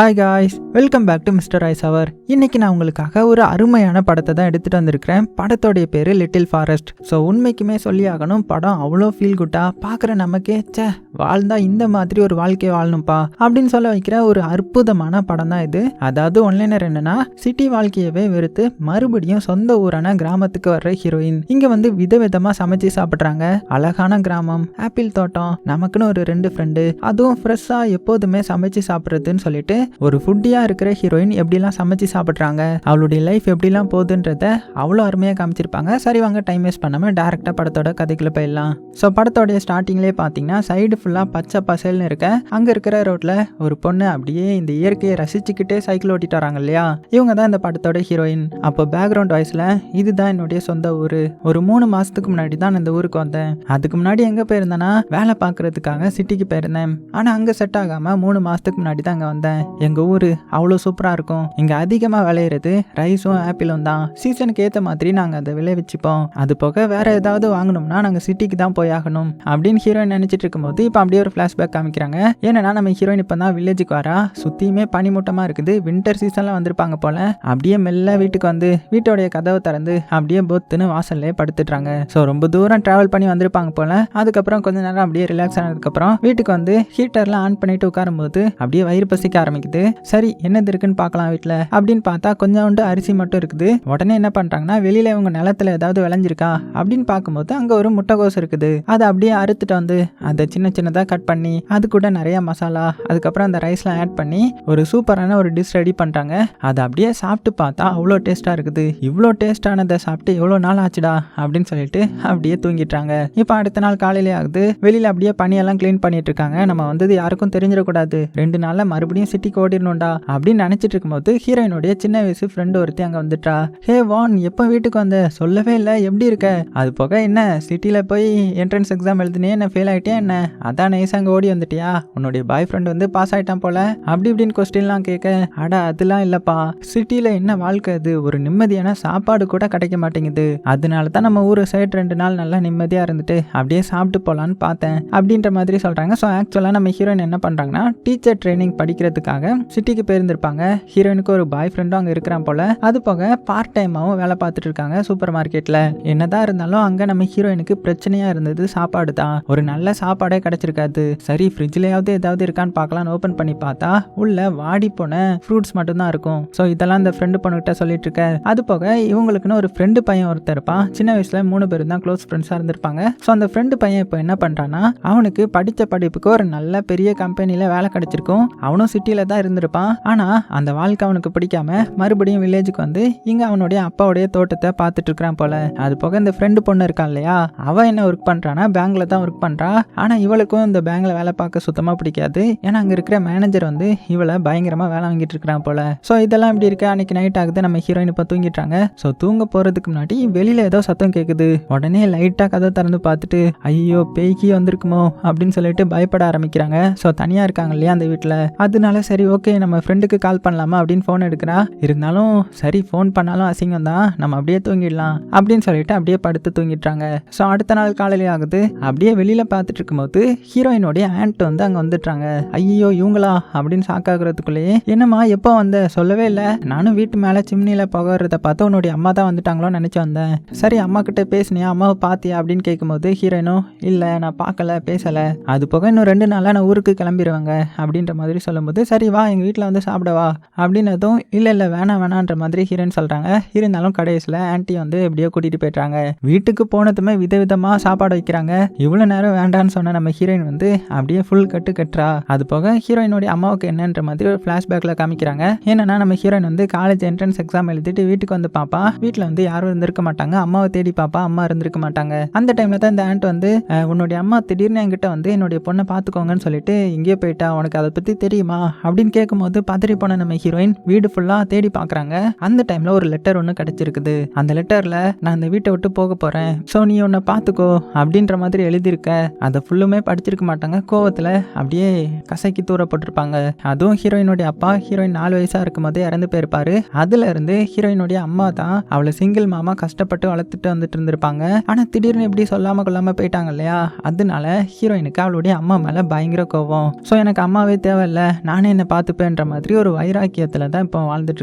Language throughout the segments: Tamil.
Hi guys welcome back to mister ice அவர் இன்னைக்கு நான் உங்களுக்காக ஒரு அருமையான படத்தை தான் எடுத்துட்டு வந்திருக்கிறேன். படத்தோடைய பேர் லிட்டில் ஃபாரஸ்ட் ஸோ உண்மைக்குமே சொல்லி ஆகணும் படம் அவ்வளோ ஃபீல் குட்டா பார்க்குற நமக்கே சே வாழ்ந்தா இந்த மாதிரி ஒரு வாழ்க்கையை வாழணும்ப்பா அப்படின்னு சொல்ல வைக்கிற ஒரு அற்புதமான படம் தான் இது. அதாவது ஒன்லைனர் என்னன்னா சிட்டி வாழ்க்கையவே வெறுத்து மறுபடியும் சொந்த ஊரான கிராமத்துக்கு வர்ற ஹீரோயின் இங்க வந்து விதவிதமா சமைச்சு சாப்பிட்றாங்க. அழகான கிராமம் ஆப்பிள் தோட்டம் நமக்குன்னு ஒரு ரெண்டு ஃப்ரெண்டு அதுவும் ஃப்ரெஷ்ஷாக எப்போதுமே சமைச்சு சாப்பிட்றதுன்னு சொல்லிட்டு ஒரு ஃபுட்டியாக இருக்கிற ஹீரோயின் எப்படிலாம் சமைச்சு சாப்பிட்றாங்க அவளுடைய லைஃப் எப்படிலாம் போகுதுன்றத அவ்வளோ அருமையாக காமிச்சிருப்பாங்க. சரி வாங்க டைம் வேஸ்ட் பண்ணாமல் டேரெக்டாக படத்தோட கதைக்குள்ளே போயிடலாம். ஸோ படத்தோடைய ஸ்டார்டிங்லேயே பார்த்தீங்கன்னா சைடு ஃபுல்லாக பச்சை பசேல்னு இருக்க அங்கே இருக்கிற ரோட்டில் ஒரு பொண்ணு அப்படியே இந்த இயற்கையை ரசிச்சுக்கிட்டே சைக்கிள் ஓட்டிட்டு வராங்க இல்லையா? இவங்க தான் இந்த படத்தோட ஹீரோயின் அப்போ பேக்ரவுண்ட் வாய்ஸில் இதுதான் என்னுடைய சொந்த ஊர். ஒரு மூணு மாதத்துக்கு முன்னாடி தான் நான் இந்த ஊருக்கு வந்தேன். அதுக்கு முன்னாடி எங்கே போயிருந்தேன்னா வேலை பார்க்குறதுக்காக சிட்டிக்கு போயிருந்தேன். ஆனால் அங்கே செட் ஆகாமல் மூணு மாதத்துக்கு முன்னாடி தான் அங்கே வந்தேன். எங்கள் ஊர் அவ்வளோ சூப்பராக இருக்கும். இங்கே அதிகமாக விளையிறது ரைஸும் ஆப்பிளும் தான். சீசனுக்கு ஏற்ற மாதிரி நாங்கள் அதை விளைவிச்சுப்போம். அது போக வேற ஏதாவது வாங்கணும்னா நாங்கள் சிட்டிக்கு தான் போய் ஆகணும். அப்படின்னு ஹீரோயின் நினச்சிட்டு இருக்கும்போது இப்போ அப்படியே ஒரு ஃப்ளாஷ்பேக் காமிக்கிறாங்க. ஏன்னா நம்ம ஹீரோயின் இப்போ தான் வில்லேஜுக்கு வரா. சுற்றியுமே பனிமூட்டமாக இருக்குது. வின்டர் சீசன்லாம் வந்திருப்பாங்க போல. அப்படியே மெல்ல வீட்டுக்கு வந்து வீட்டோடைய கதவை திறந்து அப்படியே பொத்துன்னு வாசல்லே படுத்துட்றாங்க. ஸோ ரொம்ப தூரம் ட்ராவல் பண்ணி வந்திருப்பாங்க போல. அதுக்கப்புறம் கொஞ்ச நேரம் அப்படியே ரிலாக்ஸ் ஆனதுக்கப்புறம் வீட்டுக்கு வந்து ஹீட்டர்லாம் ஆன் பண்ணிட்டு உட்காரும்போது அப்படியே வயிறு பசிக்க ஆரம்பிக்குது. சரி என்னது இருக்குன்னு பார்க்கலாம் வீட்டில் அப்படின்னு பார்த்தா கொஞ்சோண்டு அரிசி மட்டும் இருக்குது. உடனே என்ன பண்ணுறாங்கன்னா வெளியில் இவங்க நிலத்துல ஏதாவது விளைஞ்சிருக்கா? அப்படின்னு பார்க்கும்போது அங்கே ஒரு முட்டைகோஸ் இருக்குது. அதை அப்படியே அறுத்துட்டு வந்து அதை சின்ன சின்னதாக கட் பண்ணி அது கூட நிறைய மசாலா அதுக்கப்புறம் அந்த ரைஸ்லாம் ஆட் பண்ணி ஒரு சூப்பரான ஒரு டிஷ் ரெடி பண்ணுறாங்க அதை அப்படியே சாப்பிட்டு பார்த்தா அவ்வளோ டேஸ்ட்டாக இருக்குது. இவ்வளோ டேஸ்டானதை சாப்பிட்டு எவ்வளோ நாள் ஆச்சுடா? அப்படின்னு சொல்லிட்டு அப்படியே தூங்கிட்டாங்க இப்போ அடுத்த நாள் காலையிலே ஆகுது. வெளியில் அப்படியே பனியெல்லாம் க்ளீன் பண்ணிட்டு இருக்காங்க. நம்ம வந்தது யாருக்கும் தெரிஞ்சிடக்கூடாது. ரெண்டு நாளில் மறுபடியும் சிட்டி வீட்டுக்கு ஓடிடணும்டா அப்படின்னு நினச்சிட்டு இருக்கும்போது ஹீரோயினுடைய சின்ன வயசு ஃப்ரெண்டு ஒருத்தி அங்கே வந்துட்டா. ஹே வான் எப்போ வீட்டுக்கு வந்த? சொல்லவே இல்லை. எப்படி இருக்க? அது போக என்ன? சிட்டியில் போய் என்ட்ரன்ஸ் எக்ஸாம் எழுதுனே என்ன ஃபெயில் ஆகிட்டே என்ன? அதான் நைஸ் அங்கே ஓடி வந்துட்டியா? உன்னுடைய பாய் ஃப்ரெண்ட் வந்து பாஸ் ஆகிட்டான் போல. அப்படி இப்படின்னு கொஸ்டின்லாம் கேட்க அட அதெல்லாம் இல்லைப்பா. சிட்டியில் என்ன வாழ்க்கை அது? ஒரு நிம்மதியான சாப்பாடு கூட கிடைக்க மாட்டேங்குது. அதனால தான் நம்ம ஊர் சைடு ரெண்டு நாள் நல்லா நிம்மதியாக இருந்துட்டு அப்படியே சாப்பிட்டு போகலான்னு பார்த்தேன். அப்படின்ற மாதிரி சொல்கிறாங்க ஸோ ஆக்சுவலாக நம்ம ஹீரோயின் என்ன பண்ணுறாங்கன்னா டீச்சர் ட்ரைனிங் படிக்கிறதுக்காக சிட்டிக்கு போயிருந்திருப்பாங்க. ஹீரோயினுக்கு ஒரு பாய் ஃப்ரெண்டும் அங்கே இருக்கிறான் போல. அது போக பார்ட் டைமாகவும் வேலை பார்த்துட்டு இருக்காங்க சூப்பர் மார்க்கெட்டில் என்னதான் இருந்தாலும் அங்கே நம்ம ஹீரோயினுக்கு பிரச்சனையாக இருந்தது சாப்பாடு தான். ஒரு நல்ல சாப்பாடே கிடச்சிருக்காது. சரி ஃப்ரிட்ஜ்லேயாவது ஏதாவது இருக்கான்னு பார்க்கலான்னு ஓப்பன் பண்ணி பார்த்தா உள்ள வாடி போன ஃப்ரூட்ஸ் மட்டும்தான் இருக்கும். ஸோ இதெல்லாம் இந்த ஃப்ரெண்டு பொண்ணுகிட்ட சொல்லிட்டு இருக்க. அது போக இவங்களுக்குன்னு ஒரு ஃப்ரெண்டு பையன் ஒருத்தர் இருப்பான். சின்ன வயசுல மூணு பேரும் தான் க்ளோஸ் ஃப்ரெண்ட்ஸாக இருந்திருப்பாங்க. ஸோ அந்த ஃப்ரெண்டு பையன் இப்போ என்ன பண்ணுறான்னா அவனுக்கு படித்த படிப்புக்கு ஒரு நல்ல பெரிய கம்பெனியில் வேலை கிடைச்சிருக்கும். அவனும் சிட்டியில் தான் இருந்திருப்பான். ஆனால் அந்த வாழ்க்கை அவனுக்கு பிடிக்காம மறுபடியும் வில்லேஜுக்கு வந்து இங்கே அவனுடைய அப்பாவுடைய தோட்டத்தை பார்த்துட்டு இருக்கிறான் போல. அது போக இந்த ஃப்ரெண்டு பொண்ணு இருக்கான் இல்லையா? அவன் என்ன ஒர்க் பண்ணுறான்னா பேங்க்ல தான் ஒர்க் பண்ணுறா ஆனால் இவளுக்கும் இந்த பேங்க்ல வேலை பார்க்க சுத்தமாக பிடிக்காது. ஏன்னா அங்கே இருக்கிற மேனேஜர் வந்து இவளை பயங்கரமாக வேலை வாங்கிட்டு இருக்கிறான் போல. ஸோ இதெல்லாம் இப்படி இருக்கு? அன்னைக்கு நைட் ஆகுது. நம்ம ஹீரோயின் இப்போ தூங்கிட்டாங்க ஸோ தூங்க போகிறதுக்கு முன்னாடி வெளியில் ஏதோ சத்தம் கேட்குது உடனே லைட்டாக கதை திறந்து பார்த்துட்டு ஐயோ பேய்க்கி வந்திருக்குமோ? அப்படின்னு சொல்லிட்டு பயப்பட ஆரம்பிக்கிறாங்க. ஸோ தனியாக இருக்காங்க இல்லையா அந்த வீட்டில் அதனால சரி சரி ஓகே நம்ம ஃப்ரெண்டுக்கு கால் பண்ணலாமா அப்படின்னு ஃபோன் எடுக்கிறா. இருந்தாலும் சரி ஃபோன் பண்ணாலும் அசிங்கம் தான் நம்ம அப்படியே தூங்கிடலாம் அப்படின்னு சொல்லிட்டு அப்படியே படுத்து தூங்கிட்டாங்க ஸோ அடுத்த நாள் காலையிலே ஆகுது. அப்படியே வெளியில் பார்த்துட்டு இருக்கும்போது ஹீரோயினுடைய ஆண்ட் வந்து அங்கே வந்துட்டாங்க ஐயோ இவங்களா? அப்படின்னு சாக்காகிறதுக்குள்ளேயே என்னம்மா எப்போ வந்த? சொல்லவே இல்லை. நானும் வீட்டு மேலே சிம்னியில் புகறத பார்த்து உன்னுடைய அம்மா தான் வந்துட்டாங்களோன்னு நினச்சி வந்தேன். சரி அம்மா கிட்ட பேசினியா? அம்மாவை பார்த்தியா? அப்படின்னு கேட்கும்போது ஹீரோயினும் இல்லை நான் பார்க்கல பேசலை. அது போக இன்னும் ரெண்டு நாளாக நான் ஊருக்கு கிளம்பிடுவாங்க அப்படின்ற மாதிரி சொல்லும்போது சரி வா எங்கள் வீட்டில் வந்து சாப்பிடவா அப்படின்னதும் இல்லை இல்லை வேணாம் வேணான்ற மாதிரி ஹீரோயின் சொல்கிறாங்க இருந்தாலும் கடைசியில் ஆன்ட்டி வந்து எப்படியோ கூட்டிகிட்டு போயிட்டாங்க வீட்டுக்கு போனதுமே விதவிதமாக சாப்பாடு வைக்கிறாங்க. இவ்வளோ நேரம் வேண்டான்னு சொன்ன நம்ம ஹீரோயின் வந்து அப்படியே ஃபுல் கட்டு கட்டுறா. அது போக ஹீரோயினுடைய அம்மாவுக்கு என்னன்ற மாதிரி ஒரு ஃப்ளாஷ்பேக்கில் காமிக்கிறாங்க. என்னன்னா நம்ம ஹீரோயின் வந்து காலேஜ் என்ட்ரன்ஸ் எக்ஸாம் எழுதிட்டு வீட்டுக்கு வந்து பாப்பா. வீட்டில் வந்து யாரும் இருந்திருக்க மாட்டாங்க. அம்மாவை தேடி பாப்பா அம்மா இருந்திருக்க மாட்டாங்க. அந்த டைமில் தான் இந்த ஆண்ட் வந்து உன்னுடைய அம்மா திடீர்னு என்கிட்ட வந்து என்னுடைய பொண்ணை பார்த்துக்கோங்கன்னு சொல்லிட்டு இங்கேயே போயிட்டா உனக்கு அதை பற்றி தெரியுமா? அப்படி அப்படின்னு கேட்கும்போது பதறி போன நம்ம ஹீரோயின் வீடு ஃபுல்லாக தேடி பார்க்குறாங்க அந்த டைமில் ஒரு லெட்டர் ஒன்று கிடச்சிருக்குது. அந்த லெட்டரில் நான் அந்த வீட்டை விட்டு போக போகிறேன் ஸோ நீ உன்னை பார்த்துக்கோ அப்படின்ற மாதிரி எழுதியிருக்க. அதை ஃபுல்லுமே படிச்சிருக்க மாட்டாங்க. கோவத்தில் அப்படியே கசைக்கு தூரப்பட்டிருப்பாங்க அதுவும் ஹீரோயினுடைய அப்பா ஹீரோயின் நாலு வயசாக இருக்கும் போதே இறந்து போயிருப்பாரு. அதுல இருந்து ஹீரோயினுடைய அம்மா தான் அவளை சிங்கிள் மாமா கஷ்டப்பட்டு வளர்த்துட்டு வந்துட்டு இருந்திருப்பாங்க. ஆனால் திடீர்னு இப்படி சொல்லாம கொள்ளாம போயிட்டாங்க இல்லையா? அதனால ஹீரோயினுக்கு அவளுடைய அம்மா மேலே பயங்கர கோவம். ஸோ எனக்கு அம்மாவே தேவையில்ல. நானே என்ன பார்த்துப்பேன்ற மாதிரி ஒரு வைராக்கியத்தில் தான் இப்போ வாழ்ந்துட்டு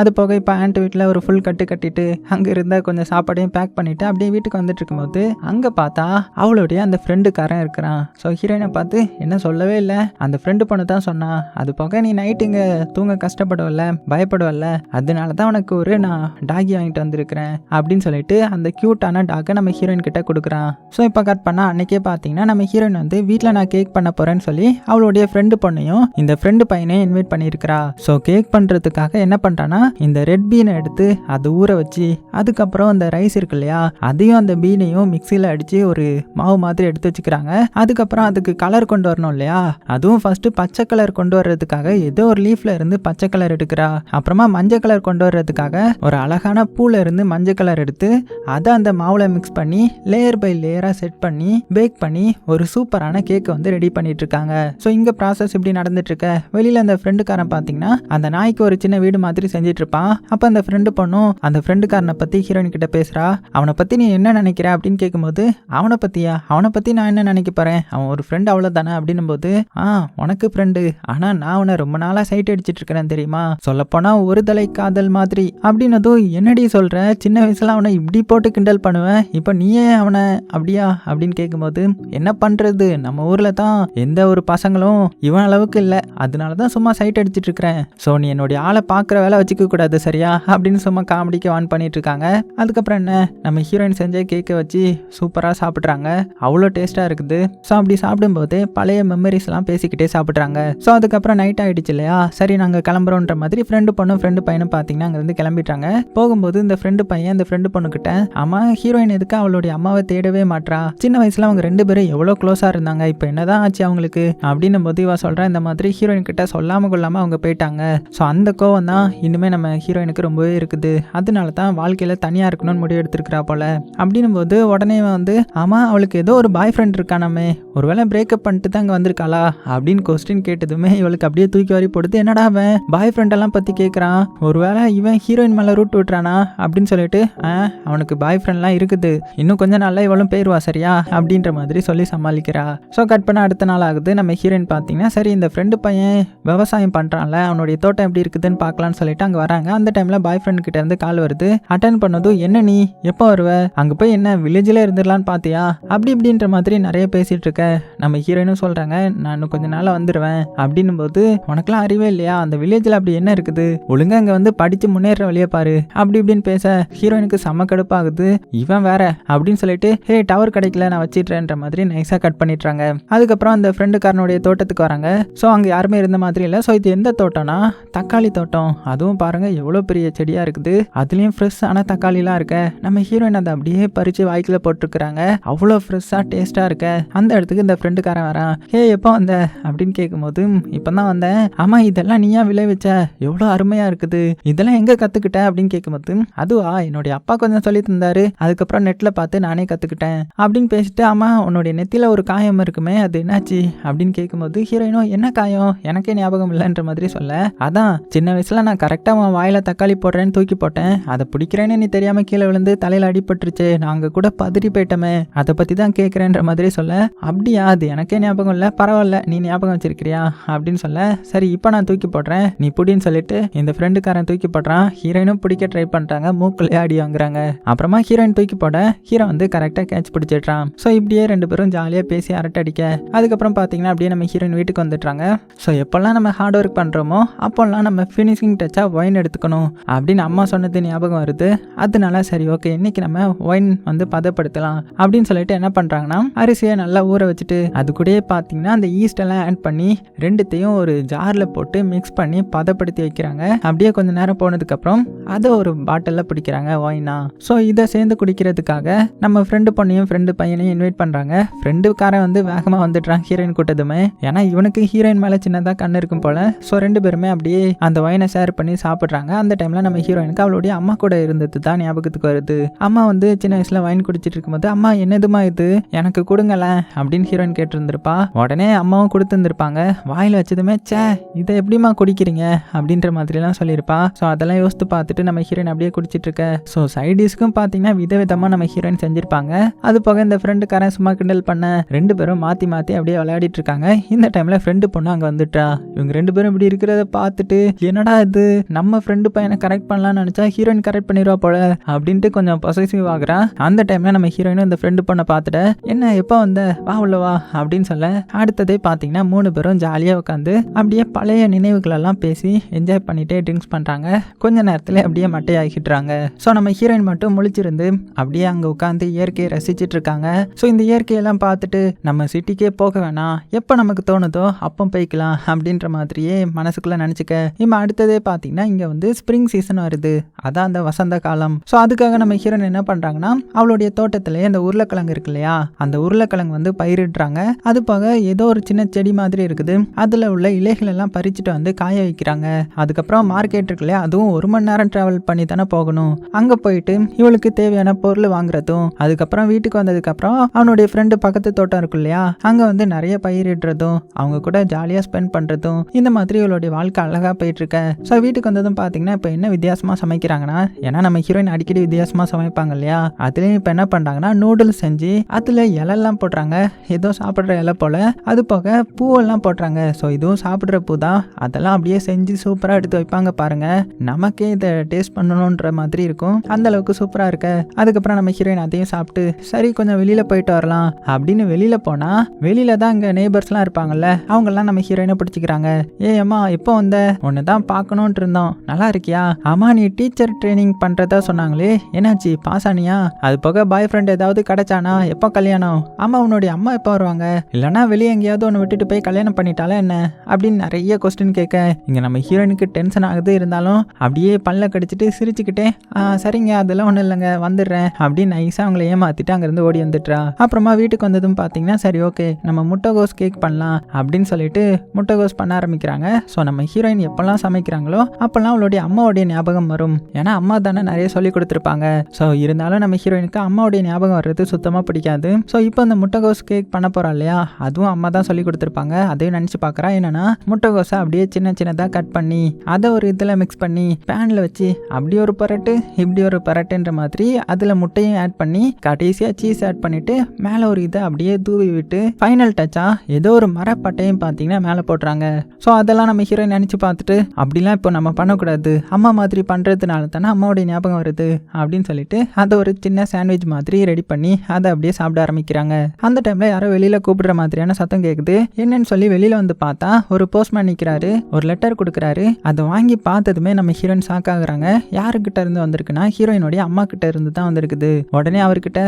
அது போக இப்போ ஆண்ட் வீட்டில் ஒரு ஃபுல் கட்டு கட்டிட்டு அங்கே இருந்தால் கொஞ்சம் சாப்பாடையும் பேக் பண்ணிட்டு அப்படியே வீட்டுக்கு வந்துட்டு இருக்கும்போது அங்கே பார்த்தா அவளுடைய அந்த ஃப்ரெண்டுக்காரன் இருக்கிறான். ஸோ ஹீரோயினை பார்த்து என்ன சொல்லவே இல்லை. அந்த ஃப்ரெண்டு பொண்ணு தான் சொன்னான் அது போக நீ நைட்டு இங்கே தூங்க கஷ்டப்படுவல்ல பயப்படுவல்ல அதனால தான் உனக்கு ஒரு நான் டாகி வாங்கிட்டு வந்திருக்கிறேன் அப்படின்னு சொல்லிட்டு அந்த க்யூட்டான டாகை நம்ம ஹீரோயின் கிட்ட கொடுக்குறான். ஸோ இப்போ கட் பண்ணால் அன்னைக்கே பார்த்தீங்கன்னா நம்ம ஹீரோயின் வந்து வீட்டில் நான் கேக் பண்ண போகிறேன்னு சொல்லி அவளுடைய ஃப்ரெண்டு பொண்ணையும் இந்த ஃப்ரெண்டு பையனையும் இன்வைட் பண்ணியிருக்கிறா ஸோ கேக் பண்ணுறதுக்காக என்ன பண்ணுறான்னா இந்த ரெட் பீனை எடுத்து அதை ஊற வச்சு அதுக்கப்புறம் அந்த ரைஸ் இருக்கு இல்லையா அதையும் அந்த பீனையும் மிக்சியில் அடித்து ஒரு மாவு மாதிரி எடுத்து வச்சுக்கிறாங்க. அதுக்கப்புறம் அதுக்கு கலர் கொண்டு வரணும் இல்லையா அதுவும் ஃபஸ்ட்டு பச்சை கலர் கொண்டு வர்றதுக்காக ஏதோ ஒரு லீஃப்ல இருந்து பச்சை கலர் எடுக்கிறா. அப்புறமா மஞ்சள் கலர் கொண்டு வர்றதுக்காக ஒரு அழகான பூல இருந்து மஞ்சள் கலர் எடுத்து அதை அந்த மாவுல மிக்ஸ் பண்ணி லேயர் பை லேயரா செட் பண்ணி பேக் பண்ணி ஒரு சூப்பரான கேக்கை வந்து ரெடி பண்ணிட்டு இருக்காங்க. ஸோ இங்க ப்ராசஸ் இப்படி நடந்துட்டு இருக்க? வெளியில அந்த ஃப்ரெண்டுக்காரன் பார்த்தீங்கன்னா அந்த நாய்க்கு ஒரு சின்ன வீடு மாதிரி செஞ்சுட்டு இருப்பான் அப்போ அந்த ஃப்ரெண்டு பொண்ணும் அந்த ஃப்ரெண்டுக்காரனை பத்தி ஹீரோயின் கிட்ட பேசுறா. அவனை பத்தி நீ என்ன நினைக்கிற அப்படின்னு கேட்கும்போது அவனை பத்தியா? அவனை பத்தி நான் என்ன நினைக்க போறேன்? அவன் ஒரு ஃப்ரெண்ட் அவ்வளோதானே அப்படின்னும் போது ஆ உனக்கு ஃப்ரெண்டு ஆனா நான் அவனை ரொம்ப நாளா சைட் அடிச்சிட்டு இருக்கிறேன் தெரியுமா? சொல்லப்போனால் ஒரு தலை காதல் மாதிரி. அப்படின்னதும் என்னடி சொல்ற? சின்ன வயசுல அவனை இப்படி போட்டு கிண்டல் பண்ணுவேன். இப்போ நீயே அவனை அப்படியா? அப்படின்னு கேட்கும்போது என்ன பண்றது? நம்ம ஊர்ல தான் எந்த ஒரு பசங்களும் இவன் அளவுக்கு இல்லை. அதனால தான் சும்மா சைட் அடிச்சிட்டு இருக்கிறேன் ஸோ நீ என்னுடைய ஆளை பார்க்குற வேலை வச்சுக்க கூடாது சரியா? அப்படின்னு சும்மா காமெடிக்கு வான் பண்ணிட்டு இருக்காங்க அதுக்கப்புறம் என்ன? நம்ம ஹீரோயின் செஞ்ச கேக்கை வச்சு சூப்பராக சாப்பிட்றாங்க. அவ்வளோ டேஸ்ட்டாக இருக்குது. ஸோ அப்படி சாப்பிடும்போது பழைய மெமரிஸ்லாம் பேசிக்கிட்டே சாப்பிட்றாங்க. ஸோ அதுக்கப்புறம் நைட் ஆகிடுச்சு இல்லையா? சரி நாங்கள் கிளம்புறோன்ற மாதிரி ஃப்ரெண்டு பொண்ணும் ஃப்ரெண்டு பையனும் பார்த்தீங்கன்னா அங்கேருந்து கிளம்பிட்டாங்க போகும்போது இந்த ஃப்ரெண்டு பையன் இந்த ஃப்ரெண்டு பொண்ணுக்கிட்ட அம்மா ஹீரோயின் எதுக்கு அவளுடைய அம்மாவை தேடவே மாட்டா சின்ன வயசுல அவங்க ரெண்டு பேரும் எவ்வளோ க்ளோஸாக இருந்தாங்க. இப்போ என்னதான் ஆச்சு அவங்களுக்கு? அப்படின்னும் போது இவா சொல்கிறேன் இந்த மாதிரி ஹீரோயின் கிட்ட சொல்லாமல் கொள்ளாமல் அவங்க போயிட்டாங்க. ஸோ அந்த கோவம் தான் இனிமேல் நம்ம ஹீரோயினுக்கு ரொம்பவே இருக்குது. அதனால தான் வாழ்க்கையில் தனியாக இருக்கணும்னு முடிவு எடுத்திருக்கிறா போல. அப்படின்னும் போது உடனே வந்து ஆமாம் அவளுக்கு ஏதோ ஒரு பாய் ஃப்ரெண்ட் இருக்கானாமே. ஒருவேளை பிரேக்கப் பண்ணிட்டு தான் அங்கே வந்திருக்காளா? அப்படின்னு கொஸ்டின் கேட்டதுமே இவளுக்கு அப்படியே தூக்கி வாரி போடுது. என்னடா அவன்? பாய் ஃப்ரெண்டெல்லாம் பற்றி கேட்குறான் ஒருவேளை இவன் ஹீரோயின் மேலே ரூட் விட்டுறானா? அப்படின்னு சொல்லிட்டு ஆ அவனுக்கு பாய் ஃப்ரெண்ட்லாம் இருக்குது. இன்னும் கொஞ்ச நாளில் இவளும் போயிடுவா சரியா? அப்படின்ற மாதிரி சொல்லி சமாளிக்கிறா. ஸோ கட் பண்ண அடுத்த நாள் ஆகுது. நம்ம ஹீரோயின் பார்த்தீங்கன்னா சரி இந்த ஃப்ரெண்டு பையன் விவசாயம் பண்ணுறான்ல அவனுடைய தோட்டம் எப்படி இருக்குதுன்னு பார்க்கலான்னு சொல்லிட்டு அங்கே வராங்க. அந்த டைமில் பாய் ஃப்ரெண்ட் கிட்ட இருந்து கால் வருது. அட்டன் பண்ணதும் என்ன நீ? எப்போ வருவ? அங்கே போய் என்ன வில்லேஜில் இருந்துடலான்னு பார்த்தியா அப்படி இப்படின்ற மாதிரி நிறைய பேசிகிட்டு இருக்க. நம்ம ஹீரோயினும் சொல்கிறாங்க நான் இன்னும் கொஞ்ச நாளாக வந்துடுவேன் அப்படின்னும் போது உனக்கெல்லாம் அறிவே இல்லையா? அந்த வில்லேஜில் அப்படி என்ன இருக்குது? ஒழுங்கா அங்கே வந்து படித்து முன்னேற வழியை பாரு. அப்படி இப்படின்னு பேச ஹீரோயினுக்கு செம்ம கடுப்பாகுது. இவன் வேற. அப்படின்னு சொல்லிட்டு ஹே டவர் கிடைக்கல நான் வச்சிட்றேன்ற மாதிரி நைஸாக கட் பண்ணிடுறாங்க. அதுக்கப்புறம் அந்த ஃப்ரெண்டுக்காரனுடைய தோட்டத்துக்கு வராங்க. ஸோ அங்கே யாருமே இருந்த மாதிரி இல்லை. ஸோ இது எந்த தோட்டம்னா தக்காளி தோட்டம். அதுவும் பாருங்கள் எவ்வளோ பெரிய செடியாக இருக்குது. அதுலேயும் ஃப்ரெஷ்ஷான தக்காளிலாம் இருக்க. நம்ம ஹீரோயின் அதை அப்படியே பறித்து வாய்க்கில் போட்டிருக்கிறாங்க. அவ்வளோ ஃப்ரெஷ்ஷாக டேஸ்ட்டாக இருக்க. அந்த இடத்துக்கு இந்த ஃப்ரெண்டுக்காரன் வரான். ஹே எப்போ வந்த? அப்படின்னு கேட்கும்போது இப்போ தான் வந்தேன். ஆமாம் இதெல்லாம் நீயா விளைவிச்ச எவ்வளோ அருமையாக இருக்குது. இதெல்லாம் எங்கே கற்றுக்கிட்ட அப்படின்னு கேட்கும்போது அதுவா? என்னுடைய அப்பா கொஞ்சம் சொல்லி தந்தாரு அதுக்கப்புறம் நெட்டில் பார்த்து நானே கற்றுக்கிட்டேன் அப்படின்னு பேசிட்டு ஆமாம் உன்னுடைய நெத்தியில் ஒரு காயம் இருக்குமே. அது என்னாச்சு? அப்படின்னு கேட்கும்போது ஹீரோயினோ என்ன காயம்? எனக்கே ஞாபகம் இல்லைன்ற மாதிரி சொல்ல. அதான் சின்ன வயசுல நான் கரெக்டாக அவன் வாயில தக்காளி போடுறேன்னு தூக்கி போட்டேன். அதை பிடிக்கிறேன்னு நீ தெரியாம கீழே விழுந்து தலையில அடிபட்டுருச்சு. நாங்க கூட பதறி போயிட்டோமே. அதை பத்தி தான் கேட்குறேன்ற மாதிரி சொல்ல. அப்படியா அது எனக்கே ஞாபகம் இல்லை. பரவாயில்ல நீ ஞாபகம் வச்சிருக்கிறியா? அப்படின்னு சொல்ல. சரி இப்போ நான் தூக்கி போடுறேன். நீ புடின்னு சொல்லிட்டு இந்த ஃப்ரெண்டுக்காரன் தூக்கி போடுறான். ஹீரோயினும் பிடிக்க ட்ரை பண்றாங்க. மூக்குள்ளே அடி வாங்குறாங்க. அப்புறமா ஹீரோயின் தூக்கி போட ஹீரோ வந்து கரெக்டாக கேட்ச் பிடிச்சிடுறான். ஸோ இப்படியே ரெண்டு பேரும் ஜாலியாக பேசி அரட்டை அடிக்க. அதுக்கப்புறம் பார்த்தீங்கன்னா அப்படியே நம்ம ஹீரோயின் வீட்டுக்கு வந்துடுறாங்க. ஸோ எப்போல்லாம் நம்ம ஹார்ட் ஒர்க் பண்ணுறோமோ அப்போல்லாம் நம்ம ஃபினிஷிங் டச்சாக ஒயின் எடுத்துக்கணும் அப்படின்னு அம்மா சொன்னது ஞாபகம் வருது. அதனால சரி ஓகே இன்னைக்கு நம்ம ஒயின் வந்து பதப்படுத்தலாம் அப்படின்னு சொல்லிட்டு என்ன பண்ணுறாங்கன்னா அரிசியை நல்லா ஊற வச்சுட்டு அது கூடயே பார்த்தீங்கன்னா அந்த ஈஸ்ட் எல்லாம் ஆட் பண்ணி ரெண்டுத்தையும் ஒரு ஜாரில் போட்டு மிக்ஸ் பண்ணி பதப்படுத்தி வைக்கிறாங்க. அப்படியே கொஞ்ச நேரம் போனதுக்கப்புறம் அதை ஒரு பாட்டிலில் பிடிக்கிறாங்க ஒயினா ஸோ இதை சேர்ந்து குடிக்கிறதுக்காக நம்ம ஃப்ரெண்டு பொண்ணையும் ஃப்ரெண்டு பையனையும் இன்வைட் பண்ணுறாங்க ஃப்ரெண்டுக்காரன் வந்து வேகமாக வந்துடுறான் ஹீரோயின் கூட்டதுமே. ஏன்னா இவனுக்கு ஹீரோயின் மேலே சின்னதாக கண்ணு இருக்கும் போல. ஸோ ரெண்டு பேருமே அப்படியே அந்த ஒயினை ஷேர் பண்ணி சாப்பிட்றாங்க. அந்த டைமில் நம்ம ஹீரோயினுக்கு அவளுடைய அம்மா கூட இருந்தது தான் ஞாபகத்துக்கு வருது. அம்மா வந்து சின்ன வயசில் ஒயின் குடிச்சிட்டு இருக்கும்போது அம்மா என்னதுமா இது? எனக்கு கொடுங்களேன் அப்படின்னு ஹீரோயின் கேட்டிருந்திருப்பா. உடனே அம்மாவும் கொடுத்துருந்துருப்பாங்க. வாயில் வச்சதுமே ச்சே இதை எப்படிம்மா குடிக்கிறீங்க? அப்படின்ற மாதிரிலாம் சொல்லியிருப்பா. ஸோ அதெல்லாம் யோசித்து பார்த்துட்டு நம்ம ஹீரோயின் அப்படியே குடிச்சிட்டு இருக்க. ஸோ சைடிஷ்க்கும் பார்த்தீங்கன்னா விதவிதமாக நம்ம ஹீரோயின் செஞ்சிருப்பாங்க. அது போக இந்த ஃப்ரெண்டுக்காரன் சும்மா கிண்டல் பண்ண ரெண்டு பேரும் மாற்றி மாற்றி அப்படியே விளையாடிட்டு இருக்காங்க. இந்த டைமில் ஃப்ரெண்டு பொண்ணு அங்கே வந்துட்டா. இவங்க ரெண்டு பேரும் இப்படி இருக்கிறத பார்த்துட்டு என்னடா இது? நம்ம ஃப்ரெண்டு பையனை கரெக்ட் பண்ணலாம்னு நினச்சா ஹீரோயின் கரெக்ட் பண்ணிடுவா போல அப்படின்ட்டு கொஞ்சம் பொசசிவ் ஆகுறான் அந்த டைம்ல நம்ம ஹீரோயினும் இந்த ஃப்ரெண்டு பண்ண பார்த்துட்டு என்ன எப்போ வந்த? வா உள்ள வா அப்படின்னு சொல்ல அடுத்ததே பார்த்தீங்கன்னா மூணு பேரும் ஜாலியாக உட்காந்து அப்படியே பழைய நினைவுகள் எல்லாம் பேசி என்ஜாய் பண்ணிட்டே ட்ரிங்க்ஸ் பண்ணுறாங்க கொஞ்ச நேரத்தில் அப்படியே மட்டையாகிட்டுறாங்க ஸோ நம்ம ஹீரோயின் மட்டும் முழிச்சிருந்து அப்படியே அங்கே உட்காந்து இயற்கையை ரசிச்சுட்டு இருக்காங்க. ஸோ இந்த இயற்கையெல்லாம் பார்த்துட்டு நம்ம சிட்டிக்கே போக வேணாம். எப்போ நமக்கு தோணுதோ அப்போ போய்க்கலாம் அப்படின்ற மாதிரியே மனசுக்குள்ளே நினச்சிக்க. இப்போ அடுத்ததே பார்த்தீங்கன்னா இங்கே வந்து ஸ்ப்ரிங் சீசன் வருது. அதான் அந்த வசந்த காலம். ஸோ அதுக்காக நம்ம ஹீரோன் என்ன பண்ணுறாங்கன்னா அவளுடைய தோட்டத்திலே அந்த உருளைக்கிழங்கு இருக்கு இல்லையா? அந்த உருளைக்கிழங்கு வந்து பயிரிடுறாங்க. அது போக ஏதோ ஒரு சின்ன செடி மாதிரி இருக்குது. அதில் உள்ள இலைகள் எல்லாம் பறிச்சுட்டு வந்து காய வைக்கிறாங்க. அதுக்கப்புறம் மார்க்கெட் இருக்கு இல்லையா? அதுவும் ஒரு மணி நேரம் ட்ராவல் பண்ணி தானே போகணும். அங்கே போயிட்டு இவளுக்கு தேவையான பொருள் வாங்குறதும் அதுக்கப்புறம் வீட்டுக்கு வந்ததுக்கப்புறம் அவனுடைய ஃப்ரெண்டு பக்கத்து தோட்டம் இருக்கு இல்லையா? அங்கே வந்து நிறைய பயிரிடுறதும் அவங்க கூட ஜாலியாக ஸ்பெண்ட் பண்ணுறதும் இந்த மாதிரி இவளுடைய வாழ்க்கை அழகாக போயிட்டுருக்க. ஸோ வீட்டுக்கு வந்ததும் பார்த்தீங்கன்னா இப்போ என்ன வித்தியாசமாக சமைக்கிறாங்கன்னா ஏன்னா நம்ம ஹீரோயின் அடிக்கடி வித்தியாசமாக சமைப்பாங்க இல்லையா? அதுலேயும் இப்போ என்ன பண்ணுறாங்கன்னா நூடுல்ஸ் செஞ்சு அதில் இலெல்லாம் போடுறாங்க. ஏதோ சாப்பிட்ற இலை போல். அது போக பூவெல்லாம் போடுறாங்க. ஸோ இதுவும் சாப்பிட்ற பூ தான். அதெல்லாம் அப்படியே செஞ்சு சூப்பராக எடுத்து வைப்பாங்க பாருங்க. நமக்கே இதை டேஸ்ட் பண்ணணுன்ற மாதிரி இருக்கும். அந்த அளவுக்கு சூப்பராக இருக்க. அதுக்கப்புறம் நம்ம ஹீரோயின் அதையும் சாப்பிட்டு சரி கொஞ்சம் வெளியில் போயிட்டு வரலாம். அப்படின்னு வெளியில் போனால் வெளியில தான் இங்கே நெய்பர்ஸ்லாம் இருப்பாங்கல்ல அவங்கெல்லாம் நம்ம ஹீரோயினை பிடிச்சிக்கிறாங்க. ஏ அம்மா எப்போ வந்த? ஒன்று தான் பார்க்கணுன்ட்டு இருந்தோம். நல்லா இருக்கியா? அம்மா நீ டீச்சர் ட்ரைனிங் பண்ணுறதா சொன்னாங்களே. என்னாச்சு? பாஸ் ஆனியா அது போக பாய் ஃப்ரெண்ட் ஏதாவது கிடைச்சானா? எப்போ கல்யாணம்? ஆமாம் உன்னுடைய அம்மா எப்போ வருவாங்க? இல்லைனா வெளியே எங்கேயாவது ஒன்று விட்டுட்டு போய் கல்யாணம் பண்ணிட்டாலே என்ன? அப்படின்னு நிறைய கொஸ்டின் கேட்க இங்கே நம்ம ஹீரோயினுக்கு டென்ஷன் ஆகுது இருந்தாலும் அப்படியே பல்ல கடிச்சிட்டு சிரிச்சுக்கிட்டே சரிங்க அதெல்லாம் ஒன்றும் இல்லைங்க வந்துடுறேன் அப்படின்னு நைஸாக அவங்கள ஏமாத்திட்டு அங்கேருந்து ஓடி வந்துட்டுறா அப்புறமா வீட்டுக்கு வந்ததும் பார்த்தீங்கன்னா சரி ஓகே நம்ம முட்டைகோஸ் கேக் பண்ணலாம் அப்படின்னு சொல்லிட்டு முட்டைகோஸ் பண்ண பண்ண ஆரம்பிக்கிறாங்க. ஸோ நம்ம ஹீரோயின் எப்போல்லாம் சமைக்கிறாங்களோ அப்போல்லாம் அவளுடைய அம்மாவுடைய ஞாபகம் வரும். ஏன்னா அம்மா தானே நிறைய சொல்லி கொடுத்துருப்பாங்க. ஸோ இருந்தாலும் நம்ம ஹீரோயினுக்கு அம்மாவுடைய ஞாபகம் வர்றது சுத்தமாக பிடிக்காது. ஸோ இப்போ அந்த முட்டைகோஸ் கேக் பண்ண போகிறா இல்லையா? அதுவும் அம்மா தான் சொல்லி கொடுத்துருப்பாங்க. அதையும் நினச்சி பார்க்குறா என்னென்னா முட்டைகோஸை அப்படியே சின்ன சின்னதாக கட் பண்ணி அதை ஒரு இதில் மிக்ஸ் பண்ணி பேனில் வச்சு அப்படி ஒரு பரட்டு இப்படி ஒரு பரட்டுன்ற மாதிரி அதில் முட்டையும் ஆட் பண்ணி கடைசியாக சீஸ் ஆட் பண்ணிட்டு மேலே ஒரு இதை அப்படியே தூவி விட்டு ஃபைனல் டச்சாக ஏதோ ஒரு மரப்பட்டையும் பார்த்தீங்கன்னா மேலே போடுறாங்க. ஸோ அதெல்லாம் நம்ம ஹீரோயின் நினச்சி பார்த்துட்டு அப்படிலாம் இப்போ நம்ம பண்ணக்கூடாது. அம்மா மாதிரி பண்ணுறதுனால தானே அம்மாவுடைய ஞாபகம் வருது அப்படின்னு சொல்லிட்டு அதை ஒரு சின்ன சாண்ட்விச் மாதிரி ரெடி பண்ணி அதை அப்படியே சாப்பிட ஆரம்பிக்கிறாங்க. அந்த டைமில் யாரோ வெளியில் கூப்பிடுற மாதிரியான சத்தம் கேட்குது என்னன்னு சொல்லி வெளியில் வந்து பார்த்தா ஒரு போஸ்ட்மேன் நிற்கிறாரு ஒரு லெட்டர் கொடுக்குறாரு. அதை வாங்கி பார்த்ததுமே நம்ம ஹீரோயின் ஷாக் ஆகுறாங்க. யாருக்கிட்ட இருந்து வந்திருக்குன்னா ஹீரோயினுடைய அம்மா கிட்ட இருந்து தான் வந்திருக்குது. உடனே அவர்கிட்ட